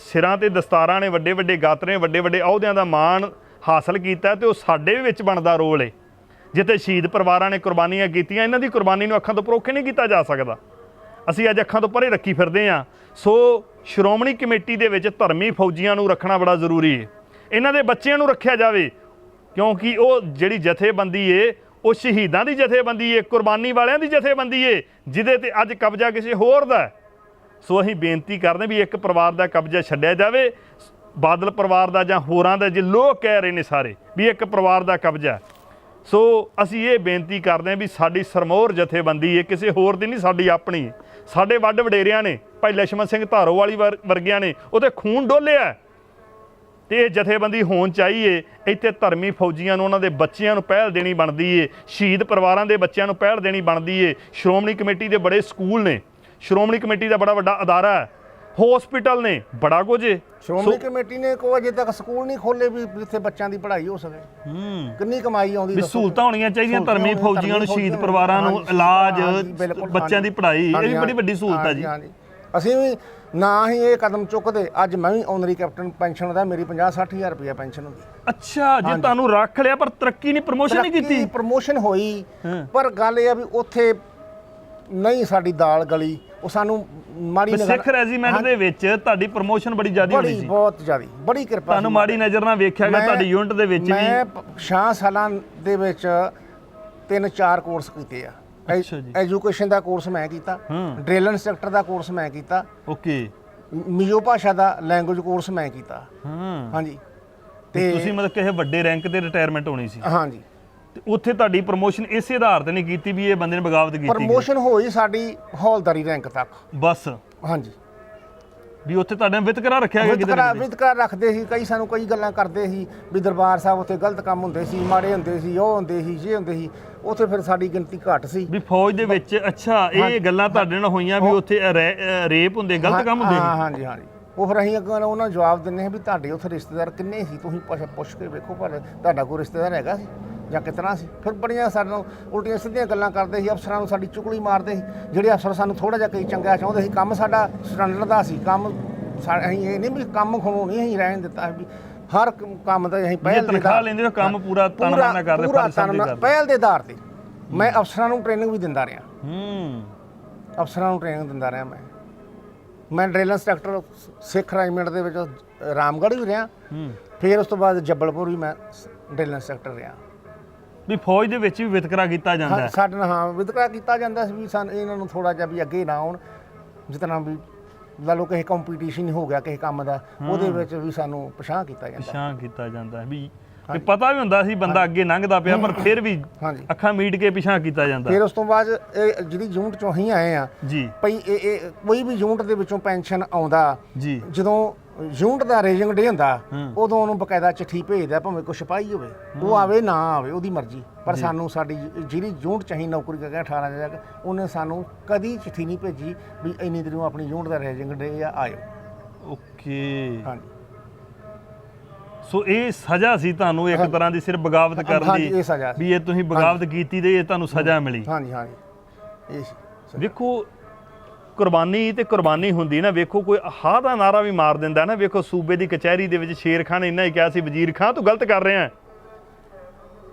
ਸਿਰਾਂ ਤੇ ਦਸਤਾਰਾਂ ਨੇ, ਵੱਡੇ ਵੱਡੇ ਗਾਤਰੇ, ਵੱਡੇ ਵੱਡੇ ਅਹੁਦਿਆਂ ਦਾ ਮਾਣ ਹਾਸਲ ਕੀਤਾ ਤੇ ਉਹ ਸਾਡੇ ਵੀ ਵਿੱਚ ਬਣਦਾ ਰੋਲ ਏ। ਜਿੱਥੇ ਸ਼ਹੀਦ ਪਰਿਵਾਰਾਂ ਨੇ ਕੁਰਬਾਨੀਆਂ ਕੀਤੀਆਂ, ਇਹਨਾਂ ਦੀ ਕੁਰਬਾਨੀ ਨੂੰ ਅੱਖਾਂ ਤੋਂ ਪਰੋਖੇ ਨਹੀਂ ਕੀਤਾ ਜਾ ਸਕਦਾ। ਅਸੀਂ ਅੱਜ ਅੱਖਾਂ ਤੋਂ ਪਰੇ ਰੱਖੀ ਫਿਰਦੇ ਹਾਂ। ਸੋ ਸ਼੍ਰੋਮਣੀ ਕਮੇਟੀ ਦੇ ਵਿੱਚ ਧਰਮੀ ਫੌਜੀਆਂ ਨੂੰ ਰੱਖਣਾ ਬੜਾ ਜ਼ਰੂਰੀ ਹੈ ਇਹਨਾਂ ਦੇ ਬੱਚਿਆਂ ਨੂੰ ਰੱਖਿਆ ਜਾਵੇ, ਕਿਉਂਕਿ ਉਹ ਜਿਹੜੀ ਜਥੇਬੰਦੀ ਏ, ਉਹ ਸ਼ਹੀਦਾਂ ਦੀ ਜਥੇਬੰਦੀ ਏ, ਕੁਰਬਾਨੀ ਵਾਲਿਆਂ ਦੀ ਜਥੇਬੰਦੀ ਏ, ਜਿਹਦੇ ਤੇ ਅੱਜ ਕਬਜ਼ਾ ਕਿਸੇ ਹੋਰ ਦਾ ਹੈ। ਸੋ ਅਸੀਂ ਬੇਨਤੀ ਕਰਦੇ ਵੀ ਇੱਕ ਪਰਿਵਾਰ ਦਾ ਕਬਜ਼ਾ ਛੱਡਿਆ ਜਾਵੇ, ਬਾਦਲ ਪਰਿਵਾਰ ਦਾ ਜਾਂ ਹੋਰਾਂ ਦਾ, ਜੇ ਲੋਕ ਕਹਿ ਰਹੇ ਨੇ ਸਾਰੇ ਵੀ ਇੱਕ ਪਰਿਵਾਰ ਦਾ ਕਬਜ਼ਾ ਸੋ ਅਸੀਂ ਇਹ ਬੇਨਤੀ ਕਰਦੇ ਹਾਂ ਵੀ ਸਾਡੀ ਸਰਮੋਰ ਜਥੇਬੰਦੀ ਹੈ ਕਿਸੇ ਹੋਰ ਦੀ ਨਹੀਂ, ਸਾਡੀ ਆਪਣੀ ਸਾਡੇ ਵੱਡ ਵਡੇਰਿਆਂ ਨੇ, ਭਾਈ ਲక్ష్మణ ਸਿੰਘ ਧਾਰੋ ਵਾਲੀ ਵਰਗਿਆਂ ਨੇ, ਉਹਦੇ ਖੂਨ ਡੋਲਿਆ ਤੇ ਇਹ ਜਥੇਬੰਦੀ ਹੋਣ ਚਾਹੀਏ, ਇੱਥੇ ਧਰਮੀ ਫੌਜੀਆਂ ਨੂੰ, ਉਹਨਾਂ ਦੇ ਬੱਚਿਆਂ ਨੂੰ ਪਹਿਲ ਦੇਣੀ ਬਣਦੀ ਏ, ਸ਼ਹੀਦ ਪਰਿਵਾਰਾਂ ਦੇ ਬੱਚਿਆਂ ਨੂੰ ਪਹਿਲ ਦੇਣੀ ਬਣਦੀ ਏ। ਸ਼੍ਰੋਮਣੀ ਕਮੇਟੀ ਦੇ ਬੜੇ ਸਕੂਲ ਨੇ। ਸ਼੍ਰੋਮਣੀ ਕਮੇਟੀ ਦਾ ਬੜਾ ਵੱਡਾ ਅਦਾਰਾ ਹੈ। ਹਸਪੀਟਲ ਨੇ ਬੜਾ ਕੁਝ। ਸ਼੍ਰੋਮਣੀ ਕਮੇਟੀ ਨੇ ਕੋਈ ਅਜੇ ਤੱਕ ਸਕੂਲ ਨਹੀਂ ਖੋਲੇ ਵੀ ਜਿੱਥੇ ਬੱਚਿਆਂ ਦੀ ਪੜ੍ਹਾਈ ਹੋ ਸਕੇ। ਹੂੰ। ਕਿੰਨੀ ਕਮਾਈ ਆਉਂਦੀ ਵੀ ਦੱਸੋ? ਸਹੂਲਤਾਂ ਹੋਣੀਆਂ ਚਾਹੀਦੀਆਂ ਸਹੂਲਤਾਂ ਧਰਮੀ ਹੋਣੀਆਂ, ਫੌਜੀਆਂ ਨੂੰ ਸ਼ਹੀਦ ਪਰਿਵਾਰਾਂ ਨੂੰ ਇਲਾਜ ਹਾਂਜੀ, ਬਿਲਕੁਲ, ਬੱਚਿਆਂ ਦੀ ਹਾਂਜੀ, ਪੜ੍ਹਾਈ ਇਹ ਵੀ ਹਾਂਜੀ, ਬੜੀ ਵੱਡੀ ਸਹੂਲਤ ਹੈ ਜੀ। ਹਾਂਜੀ, ਅਸੀਂ ਵੀ ਨਾ ਹੀ ਇਹ ਕਦਮ ਚੁੱਕਦੇ ਅੱਜ ਮੈਂ ਵੀ ਆਨਰੀ ਕੈਪਟਨ ਪੈਨਸ਼ਨ ਦਾ ਮੇਰੀ 50 60000 ਰੁਪਏ ਪੈਨਸ਼ਨ ਹੁੰਦੀ ਅੱਛਾ ਜੇ ਤੁਹਾਨੂੰ ਰੱਖ ਲਿਆ ਪਰ ਤਰੱਕੀ ਨਹੀਂ ਪ੍ਰਮੋਸ਼ਨ ਨਹੀਂ ਕੀਤੀ? ਪ੍ਰਮੋਸ਼ਨ ਹੋਈ ਹਾਂ। ਪਰ ਗੱਲ ਇਹ ਆ ਵੀ ਉੱਥੇ ਨਹੀਂ ਸਾਡੀ ਦਾਲ ਗਲੀ। ਉਹ ਸਾਨੂੰ ਮਾੜੀ ਨਜ਼ਰ ਸਿੱਖ ਰੈਜੀਮੈਂਟ ਦੇ ਵਿੱਚ ਤੁਹਾਡੀ ਪ੍ਰਮੋਸ਼ਨ ਬੜੀ ਜ਼ਿਆਦਾ ਹੋਣੀ ਸੀ। ਬਹੁਤ ਜ਼ਿਆਦੀ ਬੜੀ ਕਿਰਪਾ ਤੁਹਾਨੂੰ। ਮਾੜੀ ਨਜ਼ਰ ਨਾਲ ਵੇਖਿਆ ਗਿਆ ਤੁਹਾਡੀ ਯੂਨਿਟ ਦੇ ਵਿੱਚ ਵੀ। ਮੈਂ 6 ਸਾਲਾਂ ਦੇ ਵਿੱਚ ਤਿੰਨ ਚਾਰ ਕੋਰਸ ਕੀਤੇ ਆ। ਐਜੂਕੇਸ਼ਨ ਦਾ ਕੋਰਸ ਮੈਂ ਕੀਤਾ। ਡ੍ਰਿਲ ਇੰਸਟ੍ਰਕਟਰ ਦਾ ਕੋਰਸ ਮੈਂ ਕੀਤਾ। ਓਕੇ ਮਿਜ਼ੋ ਭਾਸ਼ਾ ਦਾ ਲੈਂਗੁਏਜ ਕੋਰਸ ਮੈਂ ਕੀਤਾ। ਹਾਂ। ਹਾਂਜੀ। ਤੇ ਤੁਸੀਂ ਮਤਲਬ ਕਿਸੇ ਵੱਡੇ ਰੈਂਕ ਤੇ ਰਿਟਾਇਰਮੈਂਟ ਹੋਣੀ ਸੀ। ਹਾਂਜੀ। ਉੱਥੇ ਤੁਹਾਡੀ ਪ੍ਰਮੋਸ਼ਨ ਇਸੇ ਆਧਾਰ ਤੇ ਨਹੀਂ ਕੀਤੀ ਵੀ ਇਹ ਬੰਦੇ ਨੇ ਬਗਾਵਤ ਕੀਤੀ। ਪ੍ਰਮੋਸ਼ਨ ਹੋਈ ਸਾਡੀ ਹੌਲਦਾਰੀ ਰੈਂਕ ਤੱਕ। ਬਸ। ਹਾਂਜੀ। ਵੀ ਉੱਥੇ ਤੁਹਾਡੇ ਵਿਤਕਰਾ ਰੱਖਿਆ ਗਿਆ ਕਿਤੇ ਵਿਤਕਰਾ। ਵਿਤਕਰਾ ਰੱਖਦੇ ਸੀ ਕਈ ਸਾਨੂੰ ਕਈ ਗੱਲਾਂ ਕਰਦੇ ਸੀ ਵੀ ਦਰਬਾਰ ਸਾਹਿਬ ਉੱਥੇ ਗਲਤ ਕੰਮ ਹੁੰਦੇ ਸੀ ਮਾੜੇ ਹੁੰਦੇ ਸੀ ਉਹ ਹੁੰਦੇ ਸੀ ਇਹ ਹੁੰਦੇ ਸੀ ਉੱਥੇ ਫਿਰ ਸਾਡੀ ਗਿਣਤੀ ਘੱਟ ਸੀ। ਵੀ ਫੌਜ ਦੇ ਵਿੱਚ ਅੱਛਾ ਇਹ ਗੱਲਾਂ ਤੁਹਾਡੇ ਨਾਲ ਹੋਈਆਂ ਵੀ ਉੱਥੇ ਰੇਪ ਹੁੰਦੇ ਗਲਤ ਕੰਮ ਹੁੰਦੇ ਹਾਂ ਹਾਂਜੀ ਹਾਂਜੀ। ਉਹ ਫਿਰ ਅਸੀਂ ਅੱਗੇ ਉਹਨਾਂ ਨੂੰ ਜਵਾਬ ਦਿੰਦੇ ਹਾਂ ਵੀ ਤੁਹਾਡੇ ਉੱਥੇ ਰਿਸ਼ਤੇਦਾਰ ਕਿੰਨੇ ਸੀ? ਤੁਸੀਂ ਪੁੱਛ ਪੁੱਛ ਕੇ ਵੇਖੋ ਪਰ ਤੁਹਾਡਾ ਕੋਈ ਰਿਸ਼ਤੇਦਾਰ ਹੈਗਾ ਸੀ ਜਾਂ ਕਿਤਨਾ ਸੀ। ਫਿਰ ਬੜੀਆਂ ਸਾਡੇ ਨਾਲ ਉਲਟੀਆਂ ਸਿੱਧੀਆਂ ਗੱਲਾਂ ਕਰਦੇ ਸੀ ਅਫਸਰਾਂ ਨੂੰ ਸਾਡੀ ਚੁਗਲੀ ਮਾਰਦੇ ਸੀ। ਜਿਹੜੇ ਅਫਸਰ ਸਾਨੂੰ ਥੋੜਾ ਜਿਹਾ ਕਈ ਚੰਗਾ ਚਾਹੁੰਦੇ ਸੀ ਕੰਮ ਸਾਡਾ ਸਟੈਂਡਰਡ ਦਾ ਸੀ ਕੰਮ ਅਸੀਂ ਇਹ ਨਹੀਂ ਵੀ ਕੰਮ ਖਣੋ ਨਹੀਂ ਅਸੀਂ ਰਹਿਣ ਦਿੱਤਾ ਵੀ ਹਰ ਕੰਮ ਦਾ ਅਸੀਂ ਪਹਿਲ ਦੇ ਤਨਖਾਹ ਲੈਂਦੇ ਹੋ ਕੰਮ ਪੂਰਾ ਤਨ ਪੂਰਾ- ਮਨ ਨਾਲ ਕਰਦੇ ਪੂਰਾ ਫਰਜ਼ ਸਮਝ ਤਨ ਮਨ- ਕਰਦੇ ਪਹਿਲ ਦੇ ਆਧਾਰ ਤੇ। ਮੈਂ ਅਫਸਰਾਂ ਨੂੰ ਟ੍ਰੇਨਿੰਗ ਵੀ ਦਿੰਦਾ ਰਿਹਾ। ਹੂੰ। ਅਫਸਰਾਂ ਨੂੰ ਟ੍ਰੇਨਿੰਗ ਦਿੰਦਾ ਰਿਹਾ ਮੈਂ। ਮੈਂ ਡ੍ਰਿਲ ਇੰਸਟ੍ਰਕਟਰ ਸਿੱਖ ਰੈਜੀਮੈਂਟ ਦੇ ਵਿੱਚ ਰਾਮਗੜ੍ਹ ਵੀ ਰਿਹਾ। ਹੂੰ। ਫਿਰ ਉਸ ਤੋਂ ਬਾਅਦ ਜੱਬਲਪੁਰ ਵੀ ਮੈਂ ਡ੍ਰਿਲ ਇੰਸਟ੍ਰਕਟਰ ਰਿਹਾ। ਵੀ ਫੌਜ ਦੇ ਵਿੱਚ ਵੀ ਵਿਤਕਰਾ ਕੀਤਾ ਜਾਂਦਾ ਹਾਂ। ਹੈ ਸਾਡੇ ਨਾਲ ਹਾਂ ਵਿਤਕਰਾ ਕੀਤਾ ਜਾਂਦਾ ਸੀ ਵੀ ਸਾਨੂੰ ਇਹਨਾਂ ਨੂੰ ਥੋੜਾ ਜਿਹਾ ਵੀ ਅੱਗੇ ਨਾ ਆਉਣ। ਜਿਤਨਾ ਵੀ ਲਾ ਲਓ ਕਿਸੇ ਕੰਪੀਟੀਸ਼ਨ ਹੋ ਗਿਆ ਕਿਸੇ ਕੰਮ ਦਾ ਉਹਦੇ ਵਿੱਚ ਵੀ ਸਾਨੂੰ ਪਛਾਣ ਕੀਤਾ ਜਾਂਦਾ। ਪਛਾਣ ਕੀਤਾ ਜਾਂਦਾ ਹੈ ਵੀ ਵੀ ਪਤਾ ਵੀ ਹੁੰਦਾ ਸੀ ਬੰਦਾ ਅੱਗੇ ਲੰਘਦਾ ਪਿਆ ਪਰ ਫਿਰ ਵੀ ਹਾਂਜੀ। ਅੱਖਾਂ ਮੀਟ ਕੇ ਪਿਛਾਂ ਕੀਤਾ ਜਾਂਦਾ। ਫਿਰ ਉਸ ਤੋਂ ਬਾਅਦ ਇਹ ਜਿਹੜੀ ਯੂਨਿਟ ਚੋਂ ਅਸੀਂ ਆਏ ਆ ਜੀ। ਭਈ ਇਹ ਇਹ ਕੋਈ ਵੀ ਯੂਨਿਟ ਦੇ ਵਿੱਚੋਂ ਪੈਨਸ਼ਨ ਆਉਂਦਾ ਜੀ। ਜਦੋਂ ਯੂਨਿਟ ਦਾ ਰੇਜਿੰਗ ਡੇ ਹੁੰਦਾ ਹੂੰ। ਉਦੋਂ ਉਹਨੂੰ ਬਕਾਇਦਾ ਚਿੱਠੀ ਭੇਜਦਾ ਭਾਵੇਂ ਕੋਈ ਸਿਪਾਹੀ ਹੋਵੇ। ਉਹ ਆਵੇ ਨਾ ਆਵੇ ਉਹਦੀ ਮਰਜ਼ੀ। ਪਰ ਸਾਨੂੰ ਸਾਡੀ ਜਿਹੜੀ ਯੂਨਿਟ ਚਾਹੀ ਨੌਕਰੀ ਕਰਕੇ 18 ਜਗ੍ਹਾ ਉਹਨੇ ਸਾਨੂੰ ਕਦੀ ਚਿੱਠੀ ਨਹੀਂ ਭੇਜੀ ਵੀ ਇੰਨੀ ਦਿਨ ਨੂੰ ਆਪਣੀ ਯੂਨਿਟ ਦਾ ਰੇਜਿੰਗ ਡੇ ਆ ਆਇਓ। ਓਕੇ। ਹਾਂਜੀ। ਸੋ ਇਹ ਸਜ਼ਾ ਸੀ ਤੁਹਾਨੂੰ ਇੱਕ ਤਰ੍ਹਾਂ ਦੀ ਸਿਰਫ ਬਗਾਵਤ ਕਰਨ ਹਾਂਜੀ, ਦੀ ਇਹ ਸਜ਼ਾ ਸੀ। ਵੀ ਇਹ ਤੁਸੀਂ ਬਗਾਵਤ ਕੀਤੀ ਤੇ ਇਹ ਤੁਹਾਨੂੰ ਸਜ਼ਾ ਮਿਲੀ। ਹਾਂਜੀ ਹਾਂਜੀ। ਇਹ ਸੀ ਵੇਖੋ ਕੁਰਬਾਨੀ ਤੇ ਕੁਰਬਾਨੀ ਹੁੰਦੀ ਨਾ ਵੇਖੋ ਕੋਈ ਹਾਂ ਦਾ ਨਾਰਾ ਵੀ ਮਾਰ ਦਿੰਦਾ ਨਾ ਵੇਖੋ ਸੂਬੇ ਦੀ ਕਚਹਿਰੀ ਦੇ ਵਿੱਚ ਸ਼ੇਰ ਖਾਨ ਇੰਨਾ ਹੀ ਕਿਹਾ ਸੀ ਵਜ਼ੀਰ ਖਾਨ ਤੂੰ ਗਲਤ ਕਰ ਰਿਹਾ ਹੈ।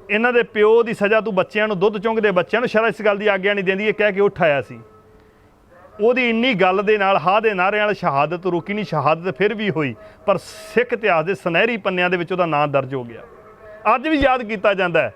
ਇਹਨਾਂ ਦੇ ਪਿਓ ਦੀ ਸਜ਼ਾ ਤੂੰ ਬੱਚਿਆਂ ਨੂੰ ਦੁੱਧ ਚੁੰਗਦੇ ਬੱਚਿਆਂ ਨੂੰ ਸ਼ਰਾ ਇਸ ਗੱਲ ਦੀ ਆਗਿਆ ਨਹੀਂ ਦਿੰਦੀ ਇਹ ਕਹਿ ਕੇ ਉੱਠ ਆਇਆ ਸੀ। ਉਹਦੀ ਇੰਨੀ ਗੱਲ ਦੇ ਨਾਲ ਹਾ ਦੇ ਨਾਰਿਆਂ ਨਾਲ ਸ਼ਹਾਦਤ ਰੁਕੀ ਨਹੀਂ, ਸ਼ਹਾਦਤ ਫਿਰ ਵੀ ਹੋਈ, ਪਰ ਸਿੱਖ ਇਤਿਹਾਸ ਦੇ ਸੁਨਹਿਰੀ ਪੰਨਿਆਂ ਦੇ ਵਿੱਚ ਉਹਦਾ ਨਾਂ ਦਰਜ ਹੋ ਗਿਆ। ਅੱਜ ਵੀ ਯਾਦ ਕੀਤਾ ਜਾਂਦਾ ਹੈ